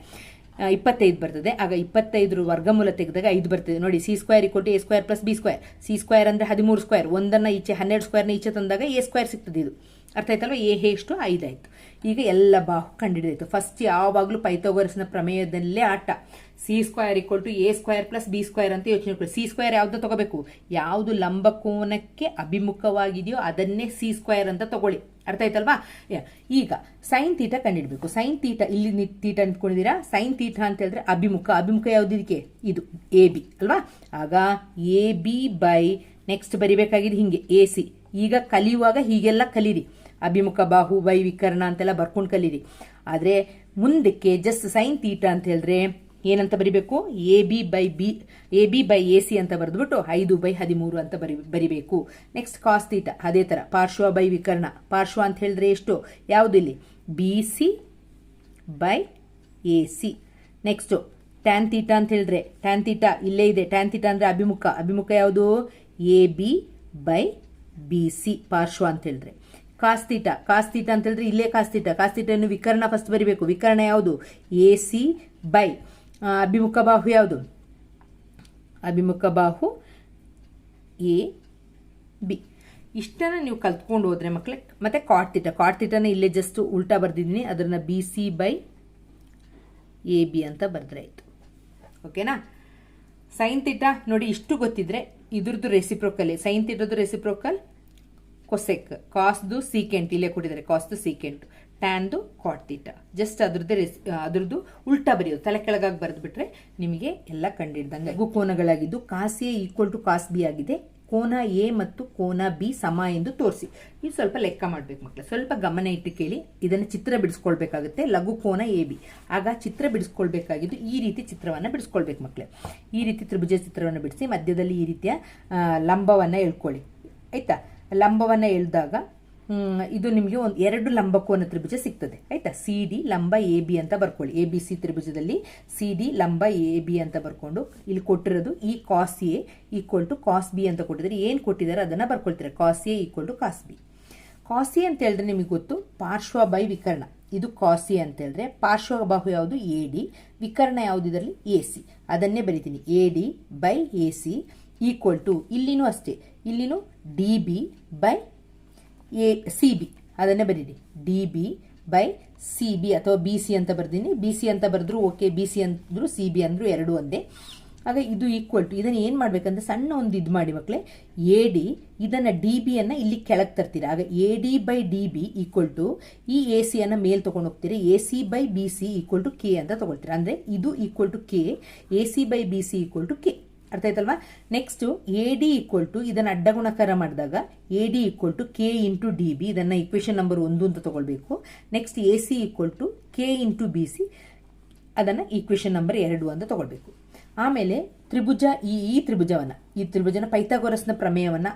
ಇಪ್ಪತ್ತೈದು ಬರ್ತದೆ. ಆಗ ಇಪ್ಪತ್ತೈದರ ವರ್ಗಮೂಲ ತೆಗೆದಾಗ ಐದು ಬರ್ತದೆ. ನೋಡಿ C square equal A square plus B square C square ಅಂದರೆ ಹದಿಮೂರು ಸ್ಕ್ವೇರ್ ಒಂದನ್ನು ಈಚೆ ಹನ್ನೆರಡು ಸ್ಕ್ವೇರ್ನ ಈಚೆ ತಂದಾಗ ಎ ಸ್ಕ್ವೇರ್ ಸಿಗ್ತದೆ ಇದು. ಅರ್ಥ ಆಯ್ತಲ್ವ? ಎ ಎಷ್ಟು ಐದಾಯ್ತು ಈಗ ಎಲ್ಲ ಬಾಹು ಕಂಡಿಡಿದಾಯ್ತು ಫಸ್ಟ್ ಯಾವಾಗಲೂ ಪೈಥಾಗೋರಸ್ನ ಪ್ರಮೇಯದಲ್ಲೇ ಆಟ. C square equal to A square plus B square ಅಂತ ಯೋಚನೆ ಮಾಡಿ ಸಿ ಸ್ಕ್ವಯರ್ ಯಾವ್ದು ತಗೋಬೇಕು? ಯಾವುದು ಲಂಬಕೋನಕ್ಕೆ ಅಭಿಮುಖವಾಗಿದೆಯೋ ಅದನ್ನೇ ಸಿ ಸ್ಕ್ವಯರ್ ಅಂತ ತಗೊಳ್ಳಿ. ಅರ್ಥ ಆಯ್ತಲ್ವಾ? ಈಗ ಸೈನ್ ತೀಟ ಕಂಡಿಡಬೇಕು ಸೈನ್ ತೀಟ ಇಲ್ಲಿ ತೀಟ ಅಂದ್ಕೊಂಡಿದ್ದೀರಾ? ಸೈನ್ ತೀಟ ಅಂತ ಹೇಳಿದ್ರೆ ಅಭಿಮುಖ. ಅಭಿಮುಖ ಯಾವ್ದು ಇದಕ್ಕೆ? ಇದು ಎ ಬಿ ಅಲ್ವಾ? ಆಗ ಎ ಬಿ ಬೈ ನೆಕ್ಸ್ಟ್ ಬರಿಬೇಕಾಗಿದೆ ಹಿಂಗೆ. ಎ ಸಿ ಈಗ ಕಲಿಯುವಾಗ ಹೀಗೆಲ್ಲ ಕಲೀರಿ. ಅಭಿಮುಖ ಬಾಹು ಬೈ ವಿಕರ್ಣ ಅಂತೆಲ್ಲ ಬರ್ಕೊಂಡು ಕಲೀರಿ. ಆದರೆ ಮುಂದಕ್ಕೆ ಜಸ್ಟ್ ಸೈನ್ ತೀಟ ಅಂತ ಹೇಳಿದ್ರೆ ಏನಂತ ಬರಿಬೇಕು? A B by B A B by A C ಅಂತ ಬರೆದ್ಬಿಟ್ಟು ಐದು ಬೈ ಹದಿಮೂರು ಅಂತ ಬರಿ, ಬರಿಬೇಕು. ನೆಕ್ಸ್ಟ್ ಕಾಸ್ ತೀಟ ಅದೇ ಥರ ಪಾರ್ಶ್ವ ಬೈ ವಿಕರ್ಣ. ಪಾರ್ಶ್ವ ಅಂತ ಹೇಳಿದ್ರೆ ಎಷ್ಟು? ಯಾವುದು ಇಲ್ಲಿ? B C by A C next tan theta ಅಂತ ಹೇಳಿದ್ರೆ ಟ್ಯಾನ್ ತೀಟ ಇಲ್ಲೇ ಇದೆ. ಟ್ಯಾನ್ ತೀಟ ಅಂದರೆ ಅಭಿಮುಖ. ಅಭಿಮುಖ ಯಾವುದು? A B by B C ಪಾರ್ಶ್ವ ಅಂತ ಹೇಳಿದ್ರೆ. ಕಾಸ್ತೀಟ ಕಾಸ್ತೀಟ ಅಂತ ಹೇಳಿದ್ರೆ ಇಲ್ಲೇ ಕಾಸ್ತೀಟ. ಕಾಸ್ತೀಟನ್ನು ವಿಕರ್ಣ ಫಸ್ಟ್ ಬರಿಬೇಕು. ವಿಕರ್ಣ ಯಾವುದು? ಎ ಸಿ ಬೈ ಅಭಿಮುಖ ಬಾಹು ಯಾವುದು? ಅಭಿಮುಖ ಬಾಹು ಎ ಬಿ ಇಷ್ಟನ್ನ ನೀವು ಕಲ್ತ್ಕೊಂಡು ಹೋದ್ರೆ ಮಕ್ಕಳೇ ಮತ್ತೆ ಕಾಟ್ತಿಟ ಕಾಟ್ತಿಟನ ಇಲ್ಲೇ ಜಸ್ಟ್ ಉಲ್ಟಾ ಬರ್ದಿದ್ದೀನಿ. ಅದನ್ನ B C by A B ಅಂತ ಬರೆದ್ರೆ ಆಯ್ತು. ಓಕೆನಾ? ಸೈನ್ ತಿಟ ನೋಡಿ ಇಷ್ಟು ಗೊತ್ತಿದ್ರೆ ಇದ್ರದ್ದು ರೆಸಿಪ್ರೋಕಲ್ ಸೈನ್ ತಿಟದ್ದು ರೆಸಿಪ್ರೋಕಲ್ ಕೊಸೆಕ್ ಕಾಸ್ದು ಸೀಕೆಂಟ್ ಇಲ್ಲೇ ಕೊಟ್ಟಿದ್ದಾರೆ ಕಾಸ್ದು ಸೀಕೆಂಟ್ ಟ್ಯಾನ್ದು ಕಾಟ್ ತೀಟ ಜಸ್ಟ್ ಅದ್ರದ್ದು ರೆಸ್ ಅದ್ರದ್ದು ಉಲ್ಟಾ ಬರೆಯೋದು, ತಲೆ ಕೆಳಗಾಗಿ ಬರೆದ್ಬಿಟ್ರೆ ನಿಮಗೆ ಎಲ್ಲ ಕಂಡಿಡ್ದಂಗೆ. ಲಘು ಕೋನಗಳಾಗಿದ್ದು cos A equal to cos B ಆಗಿದೆ. ಕೋನ ಎ ಮತ್ತು ಕೋನ ಬಿ ಸಮ ಎಂದು ತೋರಿಸಿ. ನೀವು ಸ್ವಲ್ಪ ಲೆಕ್ಕ ಮಾಡ್ಬೇಕು ಮಕ್ಕಳು ಸ್ವಲ್ಪ ಗಮನ ಇಟ್ಟು ಕೇಳಿ. ಇದನ್ನು ಚಿತ್ರ ಬಿಡಿಸ್ಕೊಳ್ಬೇಕಾಗುತ್ತೆ. ಲಘು ಕೋನ ಎ ಬಿ ಆಗ ಚಿತ್ರ ಬಿಡಿಸ್ಕೊಳ್ಬೇಕಾಗಿದ್ದು ಈ ರೀತಿ ಚಿತ್ರವನ್ನು ಬಿಡಿಸ್ಕೊಳ್ಬೇಕು ಮಕ್ಕಳೇ ಈ ರೀತಿ ತ್ರಿಭುಜ ಚಿತ್ರವನ್ನು ಬಿಡಿಸಿ ಮಧ್ಯದಲ್ಲಿ ಈ ರೀತಿಯ ಲಂಬವನ್ನು ಎಳ್ಕೊಳ್ಳಿ. ಆಯ್ತಾ? ಲಂಬವನ್ನು ಎಳೆದಾಗ ಇದು ನಿಮಗೆ ಒಂದು ಎರಡು ಲಂಬಕೋನ ತ್ರಿಭುಜ ಸಿಗ್ತದೆ. ಆಯ್ತಾ? ಸಿ ಡಿ ಲಂಬ ಎ ಬಿ ಅಂತ ಬರ್ಕೊಳ್ಳಿ. ಎ ಬಿ ಸಿ ತ್ರಿಭುಜದಲ್ಲಿ ಸಿ ಡಿ ಲಂಬ ಎ ಬಿ ಅಂತ ಬರ್ಕೊಂಡು ಇಲ್ಲಿ ಕೊಟ್ಟಿರೋದು ಈ cos A equal to cos B ಅಂತ ಕೊಟ್ಟಿದ್ದಾರೆ. ಏನು ಕೊಟ್ಟಿದ್ದಾರೆ? ಅದನ್ನು ಬರ್ಕೊಳ್ತೀರಾ. Cos A equal to cos B ಕಾಸಿ ಅಂತ ಹೇಳಿದ್ರೆ ನಿಮಗೆ ಗೊತ್ತು? ಪಾರ್ಶ್ವ ಬೈ ವಿಕರ್ಣ. ಇದು ಕಾಸಿ ಅಂತ ಹೇಳಿದ್ರೆ ಪಾರ್ಶ್ವ ಬಾಹು ಯಾವುದು? ಎ ಡಿ ವಿಕರ್ಣ ಯಾವುದು ಇದರಲ್ಲಿ ಎ ಸಿ ಅದನ್ನೇ ಬರಿತೀನಿ. A D by A C equal to ಇಲ್ಲಿನೂ ಅಷ್ಟೇ. ಇಲ್ಲಿನೂ D B by A C B ಅದನ್ನೇ ಬರೀರಿ. D B by C B ಅಥವಾ ಬಿ ಸಿ ಅಂತ ಬರ್ದೀನಿ. ಬಿ ಸಿ ಅಂತ ಬರೆದ್ರು ಓಕೆ ಬಿ ಸಿ ಅಂದ್ರು ಸಿ ಬಿ ಅಂದ್ರು ಎರಡು ಒಂದೇ. ಆಗ ಇದು ಈಕ್ವಲ್ ಟು ಇದನ್ನು ಏನು ಮಾಡ್ಬೇಕಂದ್ರೆ ಸಣ್ಣ ಒಂದು ಇದು ಮಾಡಿ ಮಕ್ಕಳೇ ಎ ಡಿ ಇದನ್ನು ಡಿ ಬಿಯನ್ನು ಇಲ್ಲಿ ಕೆಳಗೆ ತರ್ತೀರಿ. ಆಗ A D by D B equal to ಈ ಎ ಸಿಯನ್ನು ಮೇಲ್ ತೊಗೊಂಡು ಹೋಗ್ತೀರಿ. A C by B C equal to K ಅಂತ ತಗೊಳ್ತೀರಾ. ಅಂದರೆ ಇದು equal to K A C by B C equal to K ಅರ್ಥ ಆಯ್ತಲ್ವಾ? Next A D equal to ಇದನ್ನು ಅಡ್ಡಗುಣಕಾರ ಮಾಡಿದಾಗ A D equal to K into D B ಇದನ್ನು ಇಕ್ವೇಶನ್ ನಂಬರ್ ಒಂದು ಅಂತ ತಗೊಳ್ಬೇಕು. Next A C equal to K into B C ಅದನ್ನು ಈಕ್ವೇಶನ್ ನಂಬರ್ ಎರಡು ಅಂತ ತಗೊಳ್ಬೇಕು. ಆಮೇಲೆ ತ್ರಿಭುಜ ಈ ಈ ತ್ರಿಭುಜವನ್ನ, ಈ ತ್ರಿಭುಜನ ಪೈಥಾಗೋರಸ್ನ ಪ್ರಮೇಯವನ್ನ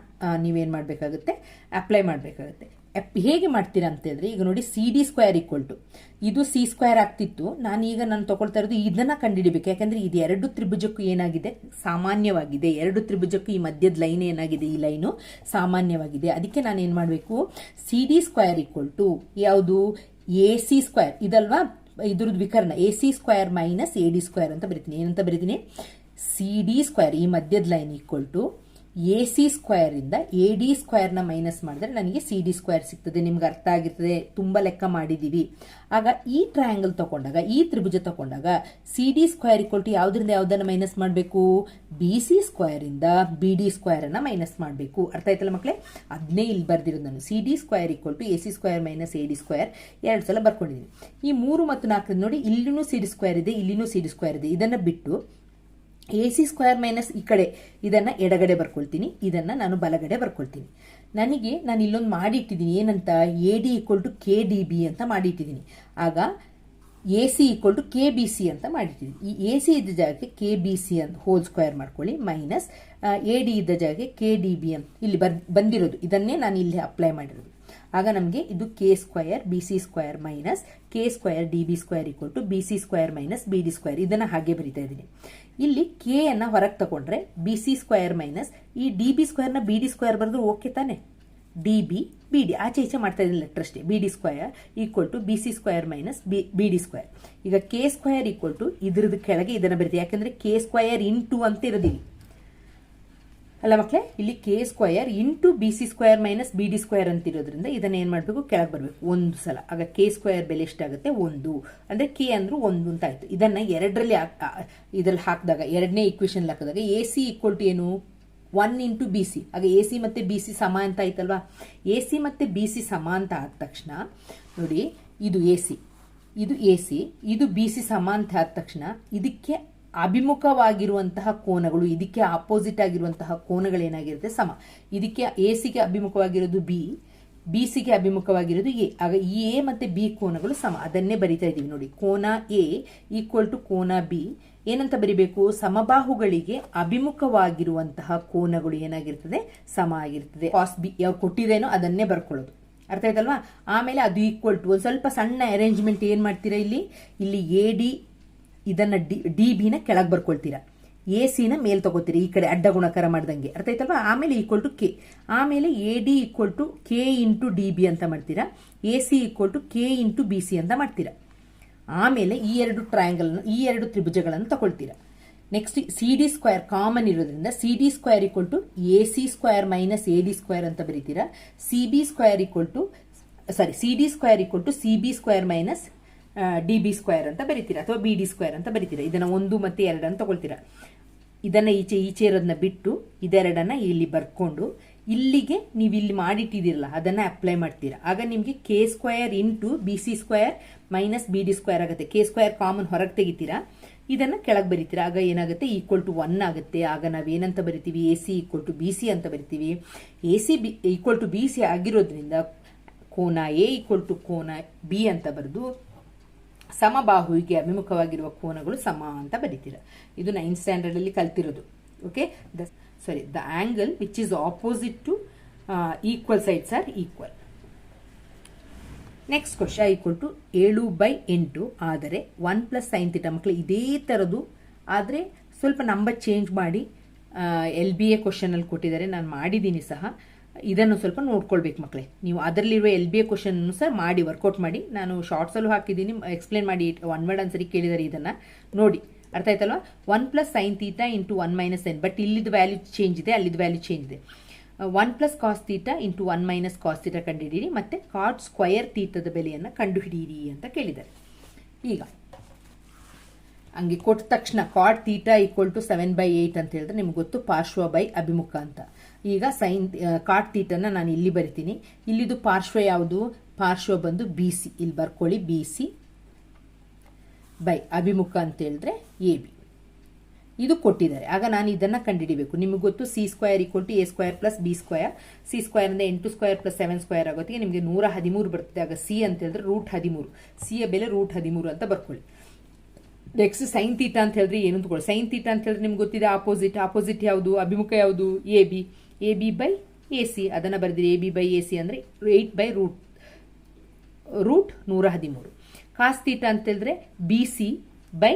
ನೀವೇನ್ ಮಾಡಬೇಕಾಗುತ್ತೆ? ಅಪ್ಲೈ ಮಾಡಬೇಕಾಗುತ್ತೆ. ಹೇಗೆ ಮಾಡ್ತೀರಾ ಅಂತ ಹೇಳಿದ್ರೆ ಈಗ ನೋಡಿ C D square equal to ಇದು ಸಿ ಸ್ಕ್ವೇರ್ ಆಗ್ತಿತ್ತು. ನಾನು ಈಗ ನಾನು ತೊಗೊಳ್ತಾ ಇರೋದು ಇದನ್ನ ಕಂಡುಹಿಡಬೇಕು. ಯಾಕಂದ್ರೆ ಇದು ಎರಡು ತ್ರಿಭುಜಕ್ಕೂ ಏನಾಗಿದೆ? ಸಾಮಾನ್ಯವಾಗಿದೆ. ಎರಡು ತ್ರಿಭುಜಕ್ಕೂ ಈ ಮಧ್ಯದ ಲೈನ್ ಏನಾಗಿದೆ? ಈ ಲೈನು ಸಾಮಾನ್ಯವಾಗಿದೆ. ಅದಕ್ಕೆ ನಾನು ಏನು ಮಾಡಬೇಕು? C D square equal to ಯಾವುದು? ಎ ಸಿ ಸ್ಕ್ವೇರ್ ಇದಲ್ವಾ? ಇದ್ರದ್ದು ವಿಕರ್ಣ. A C square minus A D square ಅಂತ ಬರಿತೀನಿ. ಏನಂತ ಬರಿತೀನಿ? ಸಿ ಡಿ ಸ್ಕ್ವೇರ್ ಈ ಮಧ್ಯದ line equal to A C square ಇಂದ ಎ ಡಿ ಸ್ಕ್ವೇರ್ನ ಮೈನಸ್ ಮಾಡಿದ್ರೆ ನನಗೆ ಸಿ ಡಿ ಸ್ಕ್ವೇರ್ ಸಿಗ್ತದೆ, ನಿಮ್ಗೆ ಅರ್ಥ ಆಗಿರ್ತದೆ, ತುಂಬ ಲೆಕ್ಕ ಮಾಡಿದ್ದೀವಿ ಆಗ ಈ ಟ್ರಯಾಂಗಲ್ ತಗೊಂಡಾಗ, ಈ ತ್ರಿಭುಜ ತಗೊಂಡಾಗ C D square equal to ಯಾವುದರಿಂದ ಯಾವುದನ್ನು ಮೈನಸ್ ಮಾಡಬೇಕು? ಬಿ ಸಿ ಸ್ಕ್ವೇರ್ ಇಂದ ಬಿ ಡಿ ಸ್ಕ್ವೇರ್ ಅನ್ನ ಮೈನಸ್ ಮಾಡಬೇಕು. ಅರ್ಥ ಆಯ್ತಲ್ಲ ಮಕ್ಕಳೇ ಅದನ್ನೇ ಇಲ್ಲಿ ಬರ್ದಿರೋದು ನಾನು. C D square equal to A C square minus A D square ಎರಡು ಸಲ ಬರ್ಕೊಂಡಿದ್ದೀನಿ ಈ ಮೂರು ಮತ್ತು ನಾಲ್ಕರಿಂದ ನೋಡಿ ಇಲ್ಲಿನೂ ಸಿ ಡಿ ಸ್ಕ್ವೇರ್ ಇದೆ, ಇಲ್ಲಿನೂ ಸಿ ಡಿ ಸ್ಕ್ವೇರ್ ಇದೆ. ಇದನ್ನು ಬಿಟ್ಟು ಎ ಸಿ ಸ್ಕ್ವೇರ್ ಮೈನಸ್ ಈ ಕಡೆ ಇದನ್ನು ಎಡಗಡೆ ಬರ್ಕೊಳ್ತೀನಿ, ಇದನ್ನು ನಾನು ಬಲಗಡೆ ಬರ್ಕೊಳ್ತೀನಿ. ನನಗೆ ನಾನು ಇಲ್ಲೊಂದು ಮಾಡಿಟ್ಟಿದ್ದೀನಿ, ಏನಂತ? A D equal to K D B ಅಂತ ಮಾಡಿಟ್ಟಿದ್ದೀನಿ. ಆಗ A C equal to K B C ಅಂತ ಮಾಡಿಟ್ಟಿದ್ದೀನಿ. ಈ ಎ ಸಿ ಇದ್ದ ಜಾಗಕ್ಕೆ ಕೆ ಬಿ ಸಿ ಅಂತ ಹೋಲ್ ಸ್ಕ್ವೇರ್ ಮಾಡ್ಕೊಳ್ಳಿ, ಮೈನಸ್ ಎ ಡಿ ಇದ್ದ ಜಾಗಕ್ಕೆ ಕೆ ಡಿ ಬಿ ಅಂತ ಇಲ್ಲಿ ಬಂದಿರೋದು. ಇದನ್ನೇ ನಾನು ಇಲ್ಲಿ ಅಪ್ಲೈ ಮಾಡಿರೋದು. ಆಗ ನಮಗೆ ಇದು K square B C square minus K square D B square equal to B C square minus B D square ಇದನ್ನು ಹಾಗೆ ಬರಿತಾ ಇದ್ದೀನಿ. ಇಲ್ಲಿ ಕೆ ಅನ್ನ ಹೊರಗೆ ತಗೊಂಡ್ರೆ ಬಿ ಸಿ ಸ್ಕ್ವೇರ್ ಮೈನಸ್ ಈ ಡಿ ಬಿ ಸ್ಕ್ವೇರ್ನ ಬಿ ಡಿ ಸ್ಕ್ವೇರ್ ಬರೆದ್ರು ಓಕೆ ತಾನೆ? ಡಿ ಬಿ ಬಿ ಡಿ ಆಚೆ ಈಚೆ ಮಾಡ್ತಾ ಇದ್ದೀನಿ ಲೆಟ್ರ್ ಅಷ್ಟೇ. B D square equal to B C square minus B B D square ಈಗ ಕೆ ಸ್ಕ್ವಯರ್ ಈಕ್ವಲ್ ಟು ಇದ್ರದ್ದು ಕೆಳಗೆ ಇದನ್ನು ಬರೀತೀವಿ. ಯಾಕಂದ್ರೆ ಕೆ ಸ್ಕ್ವೈರ್ ಇನ್ ಟು ಅಂತ ಇರೋದಿಲ್ಲ. ಅಲ್ಲ ಮಕ್ಕಳೇ ಇಲ್ಲಿ K square into B C square minus B D square ಅಂತಿರೋದ್ರಿಂದ ಇದನ್ನ ಏನು ಮಾಡಬೇಕು? ಕೆಳಗೆ ಬರಬೇಕು. ಒಂದು ಸಲ. ಆಗ ಕೆ ಸ್ಕ್ವಯರ್ ಬೆಲೆ ಎಷ್ಟಾಗುತ್ತೆ? ಒಂದು. ಅಂದರೆ ಕೆ ಅಂದ್ರೂ ಒಂದು ಅಂತ ಆಯ್ತು. ಇದನ್ನ ಎರಡರಲ್ಲಿ ಇದರಲ್ಲಿ ಹಾಕಿದಾಗ, ಎರಡನೇ ಇಕ್ವೇಶನ್ ಹಾಕಿದಾಗ ಎ ಸಿ ಈಕ್ವಲ್ ಟು ಏನು? ಒನ್ ಇಂಟು ಬಿ ಸಿ ಆಗ ಎ ಸಿ ಮತ್ತು ಬಿ ಸಿ ಸಮ ಅಂತ ಆಯ್ತಲ್ವಾ? ಎ ಸಿ ಮತ್ತು ಬಿ ಸಿ ಸಮ ಅಂತ ಆದ ತಕ್ಷಣ, ನೋಡಿ, ಇದು ಎ ಸಿ ಇದು ಎ ಸಿ ಇದು ಬಿ ಸಿ ಸಮ ಅಂತ ಆದ ತಕ್ಷಣ, ಇದಕ್ಕೆ ಅಭಿಮುಖವಾಗಿರುವಂತಹ ಕೋನಗಳು, ಇದಕ್ಕೆ ಆಪೋಸಿಟ್ ಆಗಿರುವಂತಹ ಕೋನಗಳೇನಾಗಿರುತ್ತೆ ಸಮ. ಇದಕ್ಕೆ ಎ ಸಿಗೆ ಅಭಿಮುಖವಾಗಿರೋದು ಬಿ ಬಿ ಸಿಗೆ ಅಭಿಮುಖವಾಗಿರೋದು ಎ ಆಗ ಈ ಎ ಮತ್ತು ಬಿ ಕೋನಗಳು ಸಮ. ಅದನ್ನೇ ಬರಿತಾ ಇದ್ದೀವಿ ನೋಡಿ. ಕೋನ ಎ ಈಕ್ವಲ್ ಟು ಕೋನ ಬಿ ಏನಂತ ಬರಿಬೇಕು? ಸಮಬಾಹುಗಳಿಗೆ ಅಭಿಮುಖವಾಗಿರುವಂತಹ ಕೋನಗಳು ಏನಾಗಿರ್ತದೆ? ಸಮ ಆಗಿರ್ತದೆ. ಕಾಸ್ ಬಿ ಯಾವ ಕೊಟ್ಟಿದೇನೋ ಅದನ್ನೇ ಬರ್ಕೊಳ್ಳೋದು. ಅರ್ಥ ಆಯ್ತಲ್ವಾ? ಆಮೇಲೆ ಅದು ಈಕ್ವಲ್ ಟು ಒಂದು ಸ್ವಲ್ಪ ಸಣ್ಣ ಅರೇಂಜ್ಮೆಂಟ್ ಏನು ಮಾಡ್ತೀರಾ ಇಲ್ಲಿ? ಇಲ್ಲಿ ಎ ಡಿ ಇದನ್ನ ಡಿ ಡಿ ಬಿನ ಕೆಳಗೆ ಬರ್ಕೊಳ್ತೀರಾ. ಎ ಸಿನ ಮೇಲ್ ತಗೋತೀರಿ, ಈ ಕಡೆ ಅಡ್ಡ ಗುಣಕಾರ ಮಾಡ್ದಂಗೆ. ಅರ್ಥ ಆಯ್ತಲ್ವಾ? ಆಮೇಲೆ ಈಕ್ವಲ್ ಟು ಕೆ ಆಮೇಲೆ A D equal to K into D B ಅಂತ ಮಾಡ್ತೀರಾ. A C equal to K into B C ಅಂತ ಮಾಡ್ತೀರಾ. ಆಮೇಲೆ ಈ ಎರಡು ಟ್ರಯಾಂಗಲ್ ಈ ಎರಡು ತ್ರಿಭುಜಗಳನ್ನು ತಗೊಳ್ತೀರಾ. Next C D square common ಇರೋದ್ರಿಂದ C D square equal to A C square minus A D square ಅಂತ ಬರೀತೀರಾ. C B square equal to sorry C D square equal to C B square minus D B square ಅಂತ ಬರೀತೀರಾ? ಅಥವಾ B D square ಅಂತ ಬರೀತೀರಾ? ಇದನ್ನ ಒಂದು ಮತ್ತೆ ಎರಡನ್ನು ತಗೊಳ್ತೀರಾ? ಇದನ್ನ ಈಚೆ ಈಚೆ ಇರೋದನ್ನ ಬಿಟ್ಟು ಇದೆರಡನ್ನ ಇಲ್ಲಿ ಬರ್ಕೊಂಡು ಇಲ್ಲಿಗೆ ನೀವು ಇಲ್ಲಿ ಮಾಡಿಟ್ಟಿದ್ದೀರಲ್ಲ, ಅದನ್ನ ಅಪ್ಲೈ ಮಾಡ್ತೀರಾ? ಆಗ ನಿಮಗೆ K square into B C square minus B D square ಆಗುತ್ತೆ. ಕೆ ಸ್ಕ್ವಯರ್ ಕಾಮನ್ ಹೊರಗೆ ತೆಗಿತೀರಾ? ಇದನ್ನ ಕೆಳಗೆ ಬರಿತೀರಾ? ಆಗ ಏನಾಗುತ್ತೆ? ಈಕ್ವಲ್ ಟು ಒನ್ ಆಗುತ್ತೆ. ಆಗ ನಾವೇನಂತ ಬರಿತೀವಿ? A C equal to B C ಅಂತ ಬರಿತೀವಿ. A C B equal to B C ಆಗಿರೋದ್ರಿಂದ ಕೋನ ಎ ಈಕ್ವಲ್ ಟು ಕೋನ ಬಿ ಅಂತ ಬರೆದು ಸಮಬಾಹುವಿಗೆ ಅಭಿಮುಖವಾಗಿರುವ ಕೋನಗಳು ಸಮ ಅಂತ ಬರೀತೀರ. ಇದು ನೈನ್ತ್ ಸ್ಟ್ಯಾಂಡರ್ಡ್ ಅಲ್ಲಿ ಕಲ್ತಿರೋದು. Okay the sorry the angle which is opposite to equal sides are equal next question equal to ಏಳು ಬೈ ಎಂಟು. ಆದರೆ ಒನ್ ಪ್ಲಸ್ ಸೈನ್ ತಿಟ ಮಕ್ಕಳು ಇದೇ ಥರದ್ದು ಆದರೆ ಸ್ವಲ್ಪ ನಂಬರ್ ಚೇಂಜ್ ಮಾಡಿ ಎಲ್ ಬಿ ಎ ಕ್ವಶನಲ್ಲಿ ಕೊಟ್ಟಿದ್ದಾರೆ. ನಾನು ಮಾಡಿದ್ದೀನಿ ಸಹ. ಇದನ್ನು ಸ್ವಲ್ಪ ನೋಡ್ಕೊಳ್ಬೇಕು ಮಕ್ಕಳೇ ನೀವು ಅದರಲ್ಲಿರುವ ಎಲ್ ಬಿ ಎ ಕ್ವಶನ್ ಸಹ ಮಾಡಿ ವರ್ಕೌಟ್ ಮಾಡಿ. ನಾನು ಶಾರ್ಟ್ಸಲ್ಲೂ ಹಾಕಿದ್ದೀನಿ. ಎಕ್ಸ್ಪ್ಲೇನ್ ಮಾಡಿ ಒನ್ ವರ್ಡ್ ಆನ್ಸರಿಗೆ ಕೇಳಿದ್ದಾರೆ ಇದನ್ನು. ನೋಡಿ, ಅರ್ಥ ಆಯ್ತಲ್ವಾ? One plus sine theta into one minus N but ಇಲ್ಲಿದ್ದು value change ಇದೆ, ಅಲ್ಲಿದ್ದು ವ್ಯಾಲ್ಯೂ ಚೇಂಜ್ ಇದೆ. One plus cos theta into one minus cos theta ಕಂಡುಹಿಡಿಯಿರಿ ಮತ್ತು ಕಾಟ್ ಸ್ಕ್ವಯರ್ ತೀಟದ ಬೆಲೆಯನ್ನು ಕಂಡುಹಿಡಿಯಿರಿ ಅಂತ ಕೇಳಿದ್ದಾರೆ ಈಗ, ಹಂಗೆ ಕೊಟ್ಟ ತಕ್ಷಣ cot theta equal to seven by eight ಅಂತ ಹೇಳಿದ್ರೆ ನಿಮ್ಗೆ ಗೊತ್ತು, ಪಾರ್ಶ್ವ ಬೈ ಅಭಿಮುಖ ಅಂತ. ಈಗ ಸೈನ್ ಕಾಟ್ ತೀಟನ್ನು ನಾನು ಇಲ್ಲಿ ಬರಿತೀನಿ. ಇಲ್ಲಿದು ಪಾರ್ಶ್ವ ಯಾವುದು? ಪಾರ್ಶ್ವ ಬಂದು ಬಿ ಸಿ ಇಲ್ಲಿ ಬರ್ಕೊಳ್ಳಿ ಬಿ ಸಿ ಬೈ ಅಭಿಮುಖ ಅಂತ ಹೇಳಿದ್ರೆ ಎ ಬಿ ಇದು ಕೊಟ್ಟಿದ್ದಾರೆ. ಆಗ ನಾನು ಇದನ್ನು ಕಂಡುಹಿಡಿಬೇಕು. ನಿಮಗೆ ಗೊತ್ತು C square equal to A square plus B square C square ಅಂದರೆ ಎಂಟು ಸ್ಕ್ವಯರ್ ಪ್ಲಸ್ ಸೆವೆನ್ ಸ್ಕ್ವಯರ್ ಆಗೋತ್ತಿಗೆ ನಿಮಗೆ ನೂರ ಹದಿಮೂರು ಬರ್ತದೆ. ಆಗ ಸಿ ಅಂತ ಹೇಳಿದ್ರೆ ರೂಟ್ ಹದಿಮೂರು. ಸಿಯ ಬೆಲೆ ರೂಟ್ ಹದಿಮೂರು ಅಂತ ಬರ್ಕೊಳ್ಳಿ. ನೆಕ್ಸ್ಟ್ ಸೈನ್ ತೀಟ ಅಂತ ಹೇಳಿದ್ರೆ ಏನು ತಗೊಳ್ಳಿ ಸೈನ್ ತೀಟ ಅಂತ ಹೇಳಿದ್ರೆ ನಿಮ್ಗೆ ಗೊತ್ತಿದೆ ಆಪೋಸಿಟ್ ಆಪೋಸಿಟ್ ಯಾವುದು? ಅಭಿಮುಖ ಯಾವುದು? A B A B by A C ಅದನ್ನು ಬರೆದಿರಿ. A B by A C ಅಂದರೆ ಏಯ್ಟ್ ಬೈ ರೂಟ್ ರೂಟ್ ನೂರ ಹದಿಮೂರು. ಕಾಸ್ ತೀಟ ಅಂತ ಹೇಳಿದ್ರೆ B C by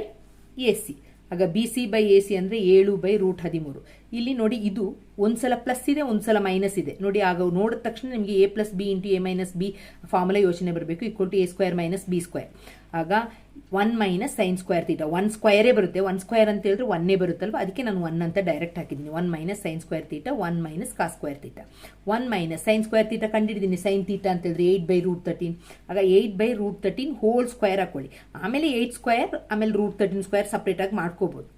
A C ಆಗ B C by A C ಅಂದರೆ ಏಳು ಬೈ ರೂಟ್ ಹದಿಮೂರು. ಇಲ್ಲಿ ನೋಡಿ ಇದು ಒಂದ್ಸಲ ಪ್ಲಸ್ ಇದೆ, ಒಂದ್ಸಲ ಮೈನಸ್ ಇದೆ. ನೋಡಿ, ಆಗ ನೋಡಿದ ತಕ್ಷಣ ನಿಮಗೆ A plus B into A minus B formula ಯೋಚನೆ ಬರಬೇಕು equal to A square minus B square ಆಗ one minus sine square theta one ಸ್ಕ್ವೇರೇ ಬರುತ್ತೆ. ಒನ್ ಸ್ಕ್ವೇರ್ ಅಂತ ಹೇಳಿದ್ರೆ ಒನ್ನೇ ಬರುತ್ತಲ್ವ? ಅದಕ್ಕೆ ನಾನು ಒನ್ ಅಂತ ಡೈರೆಕ್ಟ್ ಹಾಕಿದ್ದೀನಿ. One minus sine square theta one minus cos square theta one minus sine square theta ಕಂಡಿಡಿದ್ದೀನಿ sine theta ಅಂತ ಹೇಳಿದ್ರೆ ಏಯ್ಟ್ ಬೈ ರೂಟ್ ತರ್ಟೀನ್ ಆಗ eight by root thirteen whole square ಹಾಕೊಳ್ಳಿ. ಆಮೇಲೆ ಏಯ್ಟ್ ಸ್ಕ್ವೇರ್ ಆಮೇಲೆ root thirteen square ಸಪ್ರೇಟಾಗಿ ಆಗಿ ಮಾಡ್ಕೋಬಹುದು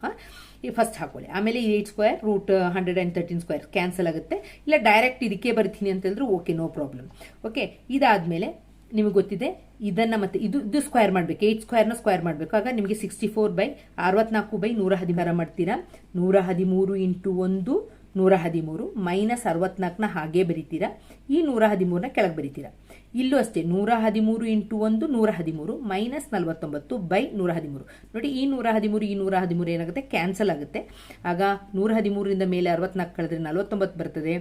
ಈ ಫಸ್ಟ್ ಹಾಕೊಳ್ಳಿ. ಆಮೇಲೆ eight square root hundred and thirteen square cancel ಆಗುತ್ತೆ. ಇಲ್ಲ ಡೈರೆಕ್ಟ್ ಇದಕ್ಕೆ ಬರ್ತೀನಿ ಅಂತಂದ್ರೆ ಓಕೆ ನೋ ಪ್ರಾಬ್ಲಮ್ ಓಕೆ ಇದಾದಮೇಲೆ ನಿಮಗೆ ಗೊತ್ತಿದೆ, ಇದನ್ನ ಮತ್ತೆ ಇದು ಇದು ಸ್ಕ್ವೇರ್ ಮಾಡಬೇಕು. ಏಯ್ಟ್ ಸ್ಕ್ವೇರ್ನ ಸ್ಕ್ವೇರ್ ಮಾಡಬೇಕು. ಆಗ ನಿಮಗೆ ಸಿಕ್ಸ್ಟಿ ಫೋರ್ ಬೈ ಅರವತ್ನಾಲ್ಕು ಬೈ ನೂರ ಹದಿಮೂರ ಮಾಡ್ತೀರಾ? ನೂರ ಹದಿಮೂರು ಇಂಟು ಒಂದು, ನೂರ ಹದಿಮೂರು ಮೈನಸ್ ಅರವತ್ನಾಲ್ಕನ ಹಾಗೆ ಬರಿತೀರಾ? ಈ ನೂರ ಹದಿಮೂರನ್ನ ಕೆಳಗೆ ಬರಿತೀರಾ? ಇಲ್ಲೂ ಅಷ್ಟೇ, ನೂರ ಹದಿಮೂರು ಇಂಟು ಒಂದು, ನೂರ ಹದಿಮೂರು, ಮೈನಸ್ ನಲವತ್ತೊಂಬತ್ತು ಬೈ ನೂರ ಹದಿಮೂರು. ನೋಡಿ, ಈ ನೂರ ಹದಿಮೂರು, ಈ ನೂರ ಹದಿಮೂರು ಏನಾಗುತ್ತೆ? ಕ್ಯಾನ್ಸಲ್ ಆಗುತ್ತೆ. ಆಗ ನೂರ ಹದಿಮೂರರಿಂದ ಮೇಲೆ ಅರವತ್ನಾಲ್ಕು ಕಳೆದ್ರೆ ನಲವತ್ತೊಂಬತ್ತು ಬರ್ತದೆ.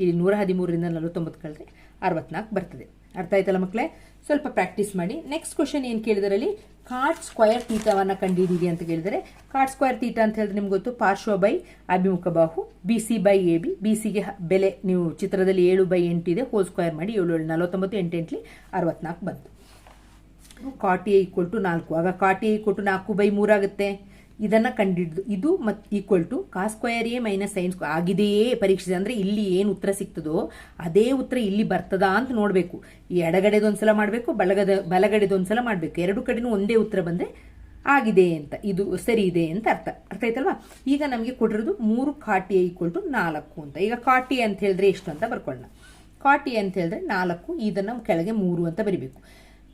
ಇಲ್ಲಿ ನೂರ ಹದಿಮೂರರಿಂದ ನಲವತ್ತೊಂಬತ್ತು ಕಳೆದ್ರೆ ಅರವತ್ನಾಲ್ಕು ಬರ್ತದೆ. ಅರ್ಥ ಆಯ್ತಲ್ಲ ಮಕ್ಕಳೇ? ಸ್ವಲ್ಪ ಪ್ರಾಕ್ಟೀಸ್ ಮಾಡಿ. ನೆಕ್ಸ್ಟ್ ಕ್ವಶನ್ ಏನು ಕೇಳಿದರಲ್ಲಿ? ಕಾಟ್ ಸ್ಕ್ವಯರ್ ತೀಟವನ್ನು ಕಂಡುಹಿಡಿಯಿರಿ ಅಂತ ಕೇಳಿದರೆ ಕಾಟ್ ಸ್ಕ್ವಯರ್ ತೀಟ ಅಂತ ಹೇಳಿದ್ರೆ ನಿಮ್ಗೆ ಗೊತ್ತು? ಪಾರ್ಶ್ವ ಬೈ ಅಭಿಮುಖ ಬಾಹು B C by A B B ಸಿಗೆ ಬೆಲೆ, ನೀವು ಚಿತ್ರದಲ್ಲಿ ಏಳು ಬೈ ಎಂಟು ಇದೆ ಹೋಲ್ ಸ್ಕ್ವಯರ್ ಮಾಡಿ ಏಳು ಏಳು, ನಲವತ್ತೊಂಬತ್ತು, ಎಂಟು, ಎಂಟ್ಲಿ ಅರವತ್ನಾಲ್ಕು ಬಂತು. ಕಾಟಿ ಈಕ್ವಲ್ ಟು ನಾಲ್ಕು. ಆಗ ಕಾಟಿ ಈಕ್ವಲ್ ಟು ನಾಲ್ಕು ಬೈ ಮೂರಾಗುತ್ತೆ ಇದನ್ನ ಕಂಡಿಡ್ದು ಇದು ಮತ್ equal to cos square A minus sine square ಆಗಿದೆಯೇ ಪರೀಕ್ಷೆ ಅಂದ್ರೆ ಇಲ್ಲಿ ಏನು ಉತ್ತರ ಸಿಗ್ತದೋ ಅದೇ ಉತ್ತರ ಇಲ್ಲಿ ಬರ್ತದಾ ಅಂತ ನೋಡಬೇಕು. ಎಡಗಡೆದೊಂದ್ಸಲ ಮಾಡಬೇಕು, ಬಲಗದ ಬಲಗಡೆದೊಂದ್ಸಲ ಮಾಡಬೇಕು. ಎರಡು ಕಡೆನೂ ಒಂದೇ ಉತ್ತರ ಬಂದ್ರೆ ಆಗಿದೆ ಅಂತ. ಇದು ಸರಿ ಇದೆ ಅಂತ ಅರ್ಥ. ಅರ್ಥ ಆಯ್ತಲ್ವಾ? ಈಗ ನಮಗೆ ಕೊಟ್ಟಿರೋದು ಮೂರು ಕಾಟಿ ಈಕ್ವಲ್ ಟು ನಾಲ್ಕು ಅಂತ. ಈಗ ಕಾಟಿ ಅಂತ ಹೇಳಿದ್ರೆ ಎಷ್ಟು ಅಂತ ಬರ್ಕೊಳ್ಳೋಣ. ಕಾಟಿ ಅಂತ ಹೇಳಿದ್ರೆ ನಾಲ್ಕು, ಇದನ್ನು ಕೆಳಗೆ ಮೂರು ಅಂತ ಬರಿಬೇಕು.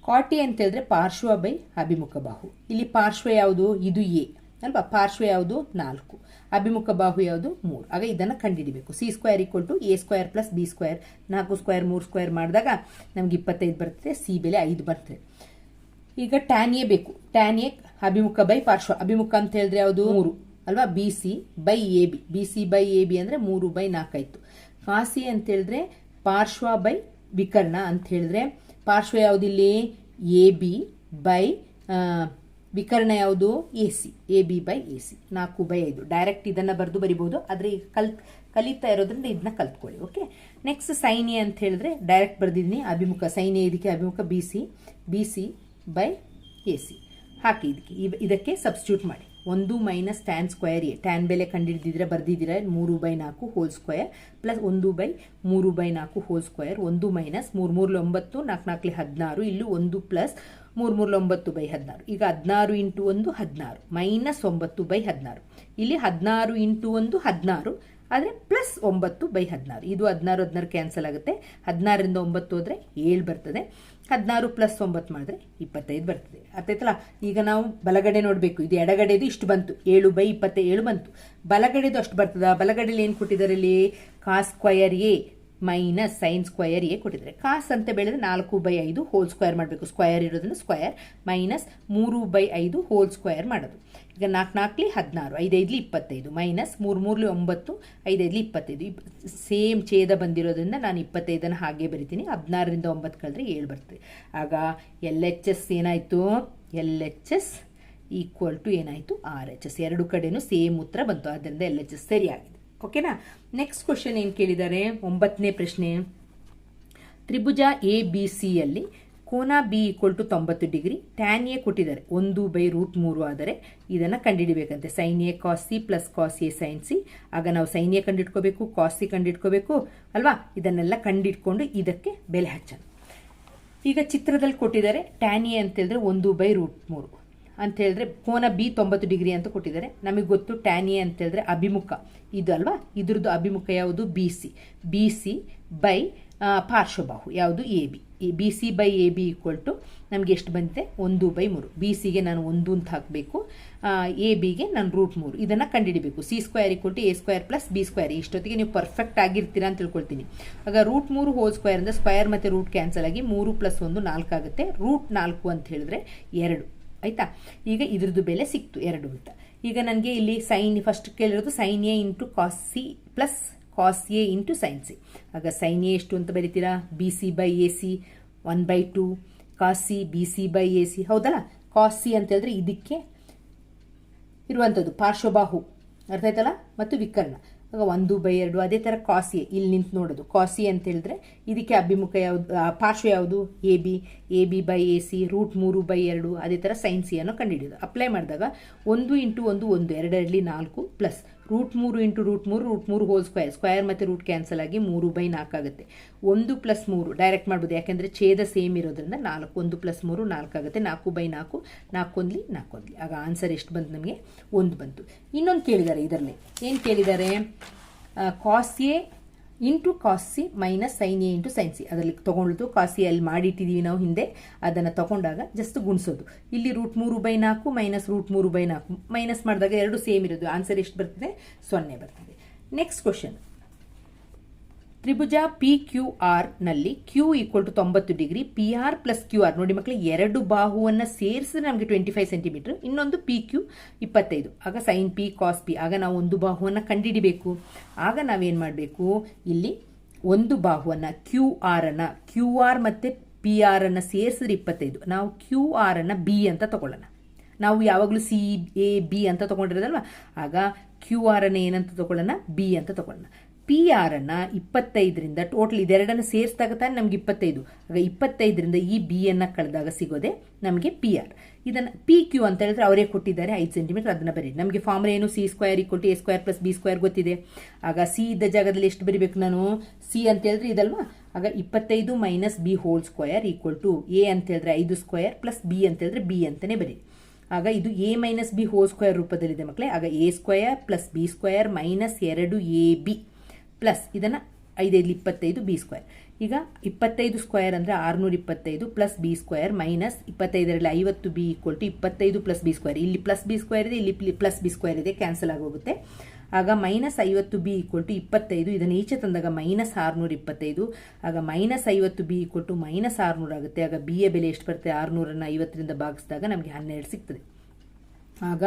ಕಾಟಿ ಅಂತ ಹೇಳಿದ್ರೆ ಪಾರ್ಶ್ವ ಬೈ ಅಭಿಮುಖ ಬಾಹು. ಇಲ್ಲಿ ಪಾರ್ಶ್ವ ಯಾವುದು? ಇದು ಎ ಅಲ್ವಾ ಪಾರ್ಶ್ವ ಯಾವುದು? ನಾಲ್ಕು. ಅಭಿಮುಖ ಬಾಹು ಯಾವುದು? ಮೂರು. ಆಗ ಇದನ್ನು ಕಂಡುಹಿಡಿಬೇಕು C square equal to A square plus B square ನಾಲ್ಕು ಸ್ಕ್ವೇರ್ ಮೂರು ಸ್ಕ್ವೇರ್ ಮಾಡಿದಾಗ ನಮ್ಗೆ ಇಪ್ಪತ್ತೈದು ಬರ್ತದೆ. ಸಿ ಬೆಲೆ ಐದು ಬರ್ತದೆ. ಈಗ ಟ್ಯಾನ್ ಎ ಬೇಕು. ಟ್ಯಾನ್ ಎ ಅಭಿಮುಖ ಬೈ ಪಾರ್ಶ್ವ ಅಭಿಮುಖ ಅಂತ ಹೇಳಿದ್ರೆ ಯಾವುದು? ಮೂರು. ಅಲ್ವಾ? B C by A B B C by A B ಅಂದ್ರೆ ಮೂರು ಬೈ ನಾಲ್ಕಾಯ್ತು ಕಾಸಿ ಅಂತ ಹೇಳಿದ್ರೆ ಪಾರ್ಶ್ವ ಬೈ ವಿಕರ್ಣ ಅಂತ ಹೇಳಿದ್ರೆ ಪಾರ್ಶ್ವ ಯಾವುದಿಲ್ಲಿ? ಎ ಬಿ ಬೈ ವಿಕರ್ಣ ಯಾವುದು? A C A B by A C ನಾಲ್ಕು ಬೈ ಐದು. ಡೈರೆಕ್ಟ್ ಇದನ್ನ ಬರೆದು ಬರಿಬೋದು. ಆದರೆ ಈಗ ಕಲ್, ಕಲಿತಾ ಇರೋದ್ರಿಂದ ಇದನ್ನ ಕಲ್ತ್ಕೊಳ್ಳಿ ಓಕೆ ನೆಕ್ಸ್ಟ್ ಸೈನ್ ಎ ಅಂತ ಹೇಳಿದ್ರೆ ಡೈರೆಕ್ಟ್ ಬರೆದಿದ್ದೀನಿ ಅಭಿಮುಖ. ಸೈನ್ ಎ ಇದಕ್ಕೆ ಅಭಿಮುಖ, B C. B C by A C. ಹಾಕಿ ಇದಕ್ಕೆ. ಇದಕ್ಕೆ ಸಬ್ಸ್ಟ್ಯೂಟ್ ಮಾಡಿ. ಒಂದು minus tan square A. Tan ಬೆಲೆ ಕಂಡಿಡಿದ್ರೆ ಬರ್ದಿದ್ದೀರಾ? ಮೂರು ಬೈ ನಾಲ್ಕು ಹೋಲ್ ಸ್ಕ್ವೇರ್ ಪ್ಲಸ್ ಒಂದು ಬೈ ಮೂರು ಬೈ ನಾಲ್ಕು ಹೋಲ್ ಸ್ಕ್ವೇರ್ ಒಂದು ಮೈನಸ್ ಮೂರು ಮೂರಲ್ಲಿ ಒಂಬತ್ತು ನಾಲ್ಕು ನಾಲ್ಕಲಿ ಹದಿನಾರು. ಇಲ್ಲೂ ಒಂದು ಪ್ಲಸ್ ಮೂರು ಮೂರ್ಲಿ ಒಂಬತ್ತು ಬೈ ಹದಿನಾರು. ಈಗ ಹದಿನಾರು ಇಂಟು ಒಂದು ಹದಿನಾರು. ಮೈನಸ್ ಒಂಬತ್ತು ಬೈ ಹದಿನಾರು. ಇಲ್ಲಿ ಹದಿನಾರು ಇಂಟು ಒಂದು ಹದಿನಾರು ಆದರೆ ಪ್ಲಸ್ ಒಂಬತ್ತು ಬೈ ಹದಿನಾರು. ಇದು ಹದಿನಾರು ಹದಿನಾರು ಕ್ಯಾನ್ಸಲ್ ಆಗುತ್ತೆ. ಹದಿನಾರರಿಂದ ಒಂಬತ್ತು ಹೋದರೆ ಏಳು ಬರ್ತದೆ. ಹದಿನಾರು ಪ್ಲಸ್ ಒಂಬತ್ತು ಮಾಡಿದ್ರೆ ಇಪ್ಪತ್ತೈದು ಬರ್ತದೆ. ಅರ್ಥಾಯ್ತಲ್ಲ ಈಗ ನಾವು ಬಲಗಡೆ ನೋಡಬೇಕು. ಇದು ಎಡಗಡೆದು ಇಷ್ಟು ಬಂತು. ಏಳು ಬೈ ಇಪ್ಪತ್ತೇಳು ಬಂತು. ಬಲಗಡೆದು ಅಷ್ಟು ಬರ್ತದ? ಬಲಗಡೆಯಲ್ಲಿ ಏನು ಕೊಟ್ಟಿದ್ದಾರೆ ಇಲ್ಲಿ? Cos square A. Minus sine square A ಕೊಟ್ಟಿದ್ದಾರೆ. ಕಾಸ್ ಅಂತ ಬೆಳೆದ್ರೆ ನಾಲ್ಕು ಬೈ ಐದು ಹೋಲ್ ಸ್ಕ್ವಯರ್ ಮಾಡಬೇಕು. ಸ್ಕ್ವಯರ್ ಇರೋದನ್ನು ಸ್ಕ್ವಯರ್ ಮೈನಸ್ ಮೂರು ಬೈ ಐದು ಹೋಲ್ ಸ್ಕ್ವಯರ್ ಮಾಡೋದು. ಈಗ ನಾಲ್ಕು ನಾಲ್ಕಲಿ ಹದಿನಾರು, ಐದೈದ್ಲಿ ಇಪ್ಪತ್ತೈದು ಮೈನಸ್ ಮೂರು ಮೂರಲಿ ಒಂಬತ್ತು, ಐದೈದ್ಲಿ ಇಪ್ಪತ್ತೈದು. ಇಪ್ ಸೇಮ್ ಛೇದ ಬಂದಿರೋದ್ರಿಂದ ನಾನು ಇಪ್ಪತ್ತೈದನ್ನು ಹಾಗೆ ಬರಿತೀನಿ. ಹದಿನಾರರಿಂದ ಒಂಬತ್ತು ಕಳೆದ್ರೆ ಏಳು ಬರ್ತದೆ. ಆಗ ಎಲ್ ಎಚ್ ಎಸ್ ಏನಾಯಿತು? L H S equal to ಏನಾಯಿತು? ಆರ್ ಎಚ್ ಎಸ್ ಎರಡು ಕಡೆಯೂ ಸೇಮ್ ಉತ್ತರ ಬಂತು. ಆದ್ದರಿಂದ ಎಲ್ ಎಚ್ ಎಸ್ ಸರಿಯಾಗಿದೆ. ಓಕೆನಾ ನೆಕ್ಸ್ಟ್ ಕ್ವಶನ್ ಏನು ಕೇಳಿದ್ದಾರೆ ಒಂಬತ್ತನೇ ಪ್ರಶ್ನೆ. ತ್ರಿಭುಜ ಎ ಬಿ ಸಿಯಲ್ಲಿ ಕೋನ ಬಿ ಈಕ್ವಲ್ ಟು ತೊಂಬತ್ತು ಡಿಗ್ರಿ ಟ್ಯಾನ್ ಎ ಕೊಟ್ಟಿದ್ದಾರೆ. ಒಂದು ಬೈ ರೂಟ್ ಮೂರು ಆದರೆ ಇದನ್ನು ಕಂಡುಹಿಡಿಬೇಕಂತೆ sine A cos C plus cos A sine C ಆಗ ನಾವು ಸೈನ್ ಎ ಕಂಡಿಡ್ಕೋಬೇಕು ಕಾಸ್ ಸಿ ಕಂಡಿಡ್ಕೋಬೇಕು ಅಲ್ವಾ? ಇದನ್ನೆಲ್ಲ ಕಂಡಿಡ್ಕೊಂಡು ಇದಕ್ಕೆ ಬೆಲೆ ಹಚ್ಚೋಣ. ಈಗ ಚಿತ್ರದಲ್ಲಿ ಕೊಟ್ಟಿದ್ದಾರೆ ಟ್ಯಾನ್ ಎ ಅಂತ ಹೇಳಿದ್ರೆ ಒಂದು ಬೈ ರೂಟ್ ಮೂರು. ಅಂತ ಹೇಳಿದ್ರೆ ಕೋನ ಬಿ ತೊಂಬತ್ತು ಡಿಗ್ರಿ ಅಂತ ಕೊಟ್ಟಿದ್ದಾರೆ. ನಮಗೆ ಗೊತ್ತು ಟ್ಯಾನ್ ಎ ಅಂತ ಹೇಳಿದ್ರೆ ಅಭಿಮುಖ. ಇದು ಅಲ್ವಾ? ಇದ್ರದ್ದು ಅಭಿಮುಖ ಯಾವುದು? B C B C by ಪಾರ್ಶ್ವಬಾಹು. ಯಾವುದು? A B B C by A B equal to ನಮಗೆ ಎಷ್ಟು ಬಂದಿದೆ? ಒಂದು ಬೈ ಮೂರು. ಬಿ ಸಿಗೆ ನಾನು ಒಂದು ಅಂತ ಹಾಕಬೇಕು. ಎ ಬಿಗೆ ನಾನು ರೂಟ್ ಮೂರು. ಇದನ್ನು ಕಂಡುಹಿಡಿಬೇಕು. C square equal to A square plus B square ಇಷ್ಟೊತ್ತಿಗೆ ನೀವು ಪರ್ಫೆಕ್ಟ್ ಆಗಿರ್ತೀರಾ ಅಂತ ತಿಳ್ಕೊಳ್ತೀನಿ. ಆಗ ರೂಟ್ ಮೂರು ಹೋಲ್ ಸ್ಕ್ವೇರ್ ಅಂದರೆ ಸ್ಕ್ವೇರ್ ಮತ್ತು ರೂಟ್ ಕ್ಯಾನ್ಸಲ್ ಆಗಿ ಮೂರು ಪ್ಲಸ್ ಒಂದು ನಾಲ್ಕು ಆಗುತ್ತೆ. ರೂಟ್ ನಾಲ್ಕು ಅಂತ ಹೇಳಿದ್ರೆ ಎರಡು. ಆಯ್ತಾ? ಈಗ ಇದ್ರದ್ದು ಬೆಲೆ ಸಿಕ್ತು ಎರಡು ಅಂತ. ಈಗ ನನಗೆ ಇಲ್ಲಿ sine first ಕೇಳಿರೋದು sine A into cos C plus cos A into sine C ಆಗ ಸೈನ್ ಎ ಎಷ್ಟು ಅಂತ ಬರೀತೀರಾ? B C by A C one by two cos C B C by A C ಹೌದಲ್ಲ? ಕಾಸ್ ಸಿ ಅಂತ ಹೇಳಿದ್ರೆ ಇದಕ್ಕೆ ಇರುವಂಥದ್ದು ಪಾರ್ಶ್ವಬಾಹು. ಅರ್ಥ ಆಯ್ತಲ್ಲ? ಮತ್ತು ವಿಕರ್ಣ. ಒಂದು ಬೈ ಎರಡು, ಅದೇ ಥರ ಕಾಸಿ ಇಲ್ಲಿ ನಿಂತು ನೋಡೋದು. ಕಾಸಿ ಅಂತ ಹೇಳಿದ್ರೆ ಇದಕ್ಕೆ ಅಭಿಮುಖ ಯಾವುದು ಪಾರ್ಶ್ವ ಯಾವುದು? A B A B by A C, root ಮೂರು ಬೈ ಎರಡು, ಅದೇ ಥರ ಸೈನ್ ಸಿ ಅನ್ನು ಕಂಡುಹಿಡಿಯೋದು. ಅಪ್ಲೈ ಮಾಡಿದಾಗ ಒಂದು ಇಂಟು ಒಂದು ಒಂದು, ಎರಡರಲ್ಲಿ ನಾಲ್ಕು ಪ್ಲಸ್ ರೂಟ್ ಮೂರು ಇಂಟು ರೂಟ್ ಮೂರು ರೂಟ್ ಮೂರು ಹೋಲ್ ಸ್ಕ್ವೇರ್. ಸ್ಕ್ವೇರ್ ಮತ್ತು ರೂಟ್ ಕ್ಯಾನ್ಸಲ್ ಆಗಿ ಮೂರು ಬೈ ನಾಲ್ಕು ಆಗುತ್ತೆ. ಒಂದು ಪ್ಲಸ್ ಮೂರು, ಡೈರೆಕ್ಟ್ ಮಾಡ್ಬೋದು. ಯಾಕೆಂದರೆ ಛೇದ ಸೇಮ್ ಇರೋದ್ರಿಂದ ನಾಲ್ಕು, ಒಂದು ಪ್ಲಸ್ ಮೂರು, ನಾಲ್ಕು ಆಗುತ್ತೆ. ನಾಲ್ಕು ಬೈ ನಾಲ್ಕು ನಾಲ್ಕೊಂದ್ಲಿ ನಾಲ್ಕೊಂದ್ಲಿ ಆಗ ಆನ್ಸರ್ ಎಷ್ಟು ಬಂತು ನಮಗೆ? ಒಂದು ಬಂತು. ಇನ್ನೊಂದು ಕೇಳಿದ್ದಾರೆ ಇದರಲ್ಲಿ. ಏನು ಕೇಳಿದ್ದಾರೆ? Cos A into cos C minus sine A into sine C ಅದರಲ್ಲಿ ತೊಗೊಂಡು ಕಾಸಿ ಅಲ್ಲಿ ಮಾಡಿಟ್ಟಿದ್ದೀವಿ ನಾವು ಹಿಂದೆ. ಅದನ್ನು ತಗೊಂಡಾಗ ಜಸ್ಟ್ ಗುಣಿಸೋದು. ಇಲ್ಲಿ ರೂಟ್ ಮೂರು ಬೈ ನಾಲ್ಕು ಮೈನಸ್ ರೂಟ್ ಮೂರು ಬೈ ನಾಲ್ಕು. ಮೈನಸ್ ಮಾಡಿದಾಗ ಎರಡು ಸೇಮ್ ಇರೋದು. ಆನ್ಸರ್ ಎಷ್ಟು ಬರ್ತದೆ? ಸೊನ್ನೆ ಬರ್ತದೆ. ನೆಕ್ಸ್ಟ್ ಕ್ವಶನ್ ತ್ರಿಭುಜ ಪಿ ಕ್ಯೂ ಆರ್ನಲ್ಲಿ ಕ್ಯೂ ಈಕ್ವಲ್ ಟು ತೊಂಬತ್ತು degree P R plus Q R ನೋಡಿ ಮಕ್ಕಳು ಎರಡು ಬಾಹುವನ್ನು ಸೇರಿಸಿದ್ರೆ ನಮಗೆ ಟ್ವೆಂಟಿ ಫೈವ್ ಸೆಂಟಿಮೀಟರ್ ಇನ್ನೊಂದು ಪಿ ಕ್ಯೂ ಇಪ್ಪತ್ತೈದು. ಆಗ ಸೈನ್ ಪಿ ಕಾಸ್ ಪಿ ಆಗ ನಾವು ಒಂದು ಬಾಹುವನ್ನು ಕಂಡುಹಿಡಿಬೇಕು ಆಗ ನಾವೇನು ಮಾಡಬೇಕು? ಇಲ್ಲಿ ಒಂದು ಬಾಹುವನ್ನು ಕ್ಯೂ ಆರ್ ಅನ್ನ ಕ್ಯೂ ಆರ್ ಮತ್ತು ಪಿ ಆರ್ ಅನ್ನು ಸೇರಿಸಿದ್ರೆ ಇಪ್ಪತ್ತೈದು. ನಾವು ಕ್ಯೂ ಆರ್ ಅನ್ನ ಬಿ ಅಂತ ತಗೊಳ್ಳೋಣ. ನಾವು ಯಾವಾಗಲೂ ಸಿ ಎ ಬಿ ಅಂತ ತಗೊಂಡಿರೋದಲ್ವ? ಆಗ ಕ್ಯೂ ಆರ್ ಅನ್ನ ಏನಂತ ತಗೊಳ್ಳೋಣ? ಬಿ ಅಂತ ತಗೊಳ್ಳೋಣ. ಪಿ ಆರ್ ಅನ್ನ ಇಪ್ಪತ್ತೈದರಿಂದ ಟೋಟಲ್ ಇದೆರಡನ್ನು ಸೇರಿಸಿದಾಗ ತಾನೇ ನಮ್ಗೆ ಇಪ್ಪತ್ತೈದು. ಆಗ ಇಪ್ಪತ್ತೈದರಿಂದ ಈ ಬಿ ಅನ್ನು ಕಳೆದಾಗ ಸಿಗೋದೆ ನಮಗೆ ಪಿ ಆರ್ ಇದನ್ನು ಪಿ ಕ್ಯೂ ಅಂತ ಹೇಳಿದ್ರೆ ಅವರೇ ಕೊಟ್ಟಿದ್ದಾರೆ ಐದು ಸೆಂಟಿಮೀಟರ್ ಅದನ್ನ ಬರೀ ನಮಗೆ ಫಾರ್ಮುಲಾ ಏನು? C square equal to A square plus B square ಗೊತ್ತಿದೆ. ಆಗ ಸಿ ಇದ್ದ ಜಾಗದಲ್ಲಿ ಎಷ್ಟು ಬರಿಬೇಕು ನಾನು? ಸಿ ಅಂತ ಹೇಳಿದ್ರೆ ಇದಲ್ವಾ? ಆಗ ಇಪ್ಪತ್ತೈದು minus B whole square equal to A ಅಂತ ಹೇಳಿದ್ರೆ ಐದು ಸ್ಕ್ವೇರ್ ಪ್ಲಸ್ ಬಿ ಅಂತ ಹೇಳಿದ್ರೆ ಬಿ ಅಂತಲೇ ಬರೀ ಆಗ ಇದು A minus B whole square ರೂಪದಲ್ಲಿದೆ ಮಕ್ಕಳೇ. ಆಗ A square plus B square minus ಎರಡು ಎ ಬಿ ಪ್ಲಸ್ ಇದನ್ನು ಐದೈದು ಇಪ್ಪತ್ತೈದು ಬಿ ಸ್ಕ್ವೇರ್ ಈಗ ಇಪ್ಪತ್ತೈದು ಸ್ಕ್ವೇರ್ ಅಂದರೆ ಆರುನೂರ ಇಪ್ಪತ್ತೈದು ಪ್ಲಸ್ ಬಿ ಸ್ಕ್ವೇರ್ ಮೈನಸ್ ಇಪ್ಪತ್ತೈದರಲ್ಲಿ ಐವತ್ತು ಬಿ ಈಕ್ವಲ್ ಟು ಇಪ್ಪತ್ತೈದು ಪ್ಲಸ್ ಬಿ ಸ್ಕ್ವೇರ್ ಇಲ್ಲಿ ಪ್ಲಸ್ ಬಿ ಸ್ಕ್ವೇರ್ ಇದೆ, ಇಲ್ಲಿ ಪ್ಲಸ್ ಬಿ ಸ್ಕ್ವೇರ್ ಇದೆ ಕ್ಯಾನ್ಸಲ್ ಆಗೋಗುತ್ತೆ. ಆಗ ಮೈನಸ್ ಐವತ್ತು ಬಿ ಈಕ್ವಲ್ ಟು ಇಪ್ಪತ್ತೈದು, ಇದನ್ನು ಈಚೆ ತಂದಾಗ ಮೈನಸ್ ಆರುನೂರ ಇಪ್ಪತ್ತೈದು. ಆಗ ಮೈನಸ್ ಐವತ್ತು ಬಿ ಈಕ್ವಲ್ ಟು ಮೈನಸ್ ಆರುನೂರು ಆಗುತ್ತೆ. ಆಗ ಬಿ ಎ ಬೆಲೆ ಎಷ್ಟು ಬರುತ್ತೆ? ಆರುನೂರನ್ನು ಐವತ್ತರಿಂದ ಭಾಗಿಸಿದಾಗ ನಮಗೆ ಹನ್ನೆರಡು ಸಿಗ್ತದೆ. ಆಗ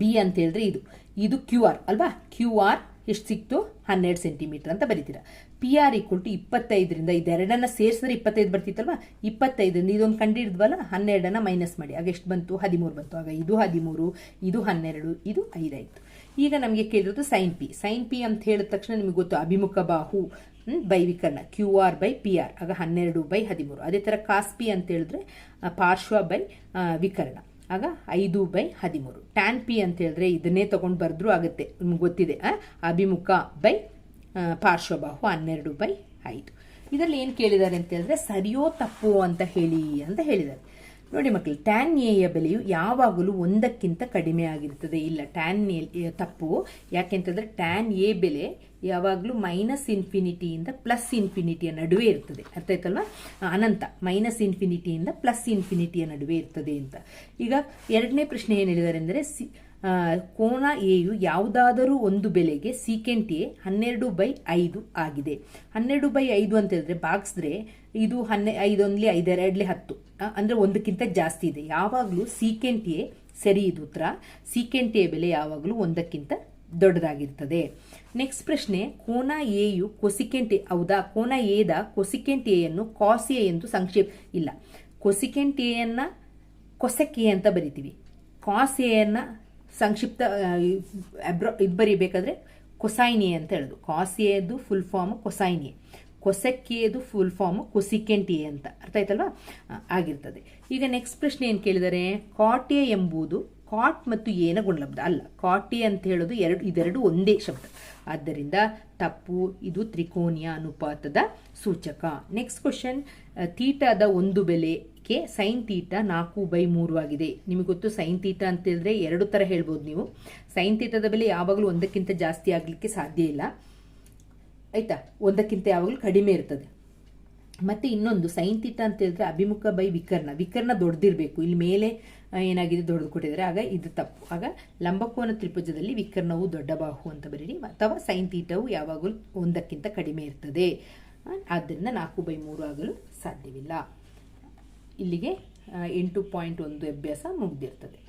ಬಿ ಅಂತ ಹೇಳಿದ್ರೆ ಇದು. ಇದು ಕ್ಯೂ ಆರ್ ಅಲ್ವಾ? ಕ್ಯೂ ಆರ್ ಎಷ್ಟು ಸಿಕ್ತು? ಹನ್ನೆರಡು ಸೆಂಟಿಮೀಟರ್ ಅಂತ ಬರೀತೀರಾ. ಪಿ ಆರ್ ಈಕ್ವಲ್ ಟು ಇಪ್ಪತ್ತೈದರಿಂದ ಇದೆರಡನ್ನ ಸೇರಿಸಿದ್ರೆ ಇಪ್ಪತ್ತೈದು ಬರ್ತಿತ್ತಲ್ವಾ? ಇಪ್ಪತ್ತೈದರಿಂದ ಇದೊಂದು ಕಂಡಿಡಿದ್ವಲ್ಲ? ಹನ್ನೆರಡನ್ನ ಮೈನಸ್ ಮಾಡಿ. ಆಗ ಎಷ್ಟು ಬಂತು? ಹದಿಮೂರು ಬಂತು. ಆಗ ಇದು ಹದಿಮೂರು, ಇದು ಹನ್ನೆರಡು, ಇದು ಐದಾಯಿತು ಈಗ ನಮಗೆ ಕೇಳಿರೋದು ಸೈನ್ ಪಿ ಸೈನ್ ಪಿ ಅಂತ ಹೇಳಿದ ತಕ್ಷಣ ನಿಮಗೆ ಗೊತ್ತು, ಅಭಿಮುಖ ಬಾಹು by ವಿಕರ್ಣ Q R by P R ಆಗ ಹನ್ನೆರಡು ಬೈ ಹದಿಮೂರು. ಅದೇ ಥರ ಕಾಸ್ಪಿ ಅಂತ ಹೇಳಿದ್ರೆ ಪಾರ್ಶ್ವ ಬೈ ವಿಕರ್ಣ. ಆಗ ಐದು ಬೈ ಹದಿಮೂರು. ಟ್ಯಾನ್ ಪಿ ಅಂತ ಹೇಳಿದ್ರೆ ಇದನ್ನೇ ತಗೊಂಡು ಬರೆದ್ರೂ ಆಗುತ್ತೆ. ನಿಮ್ಗೆ ಗೊತ್ತಿದೆ? ಅಭಿಮುಖ ಬೈ ಪಾರ್ಶ್ವಬಾಹು ಹನ್ನೆರಡು ಬೈ ಐದು. ಇದರಲ್ಲಿ ಏನು ಕೇಳಿದ್ದಾರೆ ಅಂತ ಹೇಳಿದ್ರೆ ಸರಿಯೋ ತಪ್ಪು ಅಂತ ಹೇಳಿ ಅಂತ ಹೇಳಿದ್ದಾರೆ ನೋಡಿ ಮಕ್ಕಳು ಟ್ಯಾನ್ ಎಯ ಬೆಲೆಯು ಯಾವಾಗಲೂ ಒಂದಕ್ಕಿಂತ ಕಡಿಮೆ ಆಗಿರ್ತದೆ. ಇಲ್ಲ ಟ್ಯಾನ್ ಎ ತಪ್ಪು. ಯಾಕೆಂತಂದ್ರೆ ಟ್ಯಾನ್ ಎ ಬೆಲೆ ಯಾವಾಗಲೂ ಮೈನಸ್ ಇನ್ಫಿನಿಟಿಯಿಂದ ಪ್ಲಸ್ ಇನ್ಫಿನಿಟಿಯ ನಡುವೆ ಇರ್ತದೆ. ಅರ್ಥ ಆಯ್ತಲ್ವಾ? ಅನಂತ ಮೈನಸ್ ಇನ್ಫಿನಿಟಿಯಿಂದ ಪ್ಲಸ್ ಇನ್ಫಿನಿಟಿಯ ನಡುವೆ ಇರ್ತದೆ ಅಂತ. ಈಗ ಎರಡನೇ ಪ್ರಶ್ನೆ ಏನು ಹೇಳಿದ್ದಾರೆ ಅಂದರೆ, ಸಿ ಕೋನ ಎಯು ಯಾವುದಾದರೂ ಒಂದು ಬೆಲೆಗೆ ಸೀಕೆಂಟ್ ಎ ಹನ್ನೆರಡು ಬೈ ಐದು ಆಗಿದೆ. ಹನ್ನೆರಡು ಬೈ ಐದು ಅಂತ ಹೇಳಿದ್ರೆ ಬಾಗಿಸಿದ್ರೆ ಇದು ಹನ್ನೆ ಐದೊಂದ್ಲಿ ಐದೆರಡ್ಲಿ ಹತ್ತು. ಅಂದ್ರೆ ಒಂದಕ್ಕಿಂತ ಜಾಸ್ತಿ ಇದೆ. ಯಾವಾಗಲೂ ಸೀಕೆಂಟ್ ಎ ಸರಿ ಇದು ಉತ್ತರ. ಸೀಕೆಂಟ್ ಎ ಬೆಲೆ ಯಾವಾಗಲೂ ಒಂದಕ್ಕಿಂತ ದೊಡ್ಡದಾಗಿರ್ತದೆ. ನೆಕ್ಸ್ಟ್ ಪ್ರಶ್ನೆ, ಕೋನ ಎಯು ಕೊಸಿಕೆಂಟ್ ಎ ಹೌದಾ? ಕೋನ ಎದ ಕೊಸಿಕೆಂಟ್ ಎಯನ್ನು ಕಾಸ್ ಎ ಎಂದು ಸಂಕ್ಷೇಪ, ಇಲ್ಲ. ಕೊಸಿಕೆಂಟ್ ಎಯನ್ನು ಕೊಸೆಕ್ ಎ ಅಂತ ಬರಿತೀವಿ. ಕಾಸ್ ಎಯನ್ನು ಸಂಕ್ಷಿಪ್ತ ಅಬ್ರೋ, ಇದು ಕೊಸೈನ್ ಎ ಅಂತ ಹೇಳೋದು. ಕಾಸ್ ಎದು ಫುಲ್ ಫಾರ್ಮ್ ಕೊಸೈನಿ ಕೊಸೆಕ್ಕಿಯದು ಫುಲ್ ಫಾರ್ಮ್ ಕೊಸಿಕೆಂಟಿ ಅಂತ. ಅರ್ಥ ಆಯ್ತಲ್ವಾ? ಆಗಿರ್ತದೆ. ಈಗ ನೆಕ್ಸ್ಟ್ ಪ್ರಶ್ನೆ ಏನು ಕೇಳಿದರೆ? ಕಾಟ್ ಎಂಬುದು ಕಾಟ್ ಮತ್ತು ಏನ ಗುಣಲಬ್ಧ? ಅಲ್ಲ ಕಾಟ್ ಅಂತ ಹೇಳೋದು ಎರಡು, ಇದೆರಡು ಒಂದೇ ಶಬ್ದ. ಆದ್ದರಿಂದ ತಪ್ಪು, ಇದು ತ್ರಿಕೋನಿಯ ಅನುಪಾತದ ಸೂಚಕ. ನೆಕ್ಸ್ಟ್ ಕ್ವಶನ್ ತೀಟಾದ ಒಂದು ಬೆಲೆಗೆ ಸೈನ್ ತೀಟ ನಾಲ್ಕು ಬೈ ಮೂರು ಆಗಿದೆ. ನಿಮಗೆ ಗೊತ್ತು ಸೈನ್ ತೀಟ ಅಂತ ಹೇಳಿದ್ರೆ ಎರಡು ಥರ ಹೇಳ್ಬೋದು ನೀವು. ಸೈನ್ ತೀಟದ ಬೆಲೆ ಯಾವಾಗಲೂ ಒಂದಕ್ಕಿಂತ ಜಾಸ್ತಿ ಆಗಲಿಕ್ಕೆ ಸಾಧ್ಯ ಇಲ್ಲ. ಆಯ್ತಾ? ಒಂದಕ್ಕಿಂತ ಯಾವಾಗಲೂ ಕಡಿಮೆ ಇರ್ತದೆ. ಮತ್ತೆ ಇನ್ನೊಂದು, ಸೈನ್ ತೀಟ ಅಂತ ಹೇಳಿದ್ರೆ ಅಭಿಮುಖ ಬೈ ವಿಕರ್ಣ. ವಿಕರ್ಣ ದೊಡ್ಡದಿರಬೇಕು ಇಲ್ಲಿ ಮೇಲೆ ಏನಾಗಿದೆ ದೊಡ್ಡದು ಕೊಟ್ಟಿದ್ದಾರೆ. ಆಗ ಇದು ತಪ್ಪು. ಆಗ ಲಂಬಕೋನ ತ್ರಿಭುಜದಲ್ಲಿ ವಿಕರ್ಣವು ದೊಡ್ಡ ಬಾಹು ಅಂತ ಬರೀರಿ. ಅಥವಾ ಸೈನ್ ತೀಟವು ಯಾವಾಗಲೂ ಒಂದಕ್ಕಿಂತ ಕಡಿಮೆ ಇರ್ತದೆ. ಆದ್ದರಿಂದ ನಾಲ್ಕು ಬೈ ಮೂರು ಆಗಲು ಸಾಧ್ಯವಿಲ್ಲ. ಇಲ್ಲಿಗೆ ಎಂಟು ಪಾಯಿಂಟ್ ಒಂದು ಅಭ್ಯಾಸ ಮುಗ್ದಿರ್ತದೆ.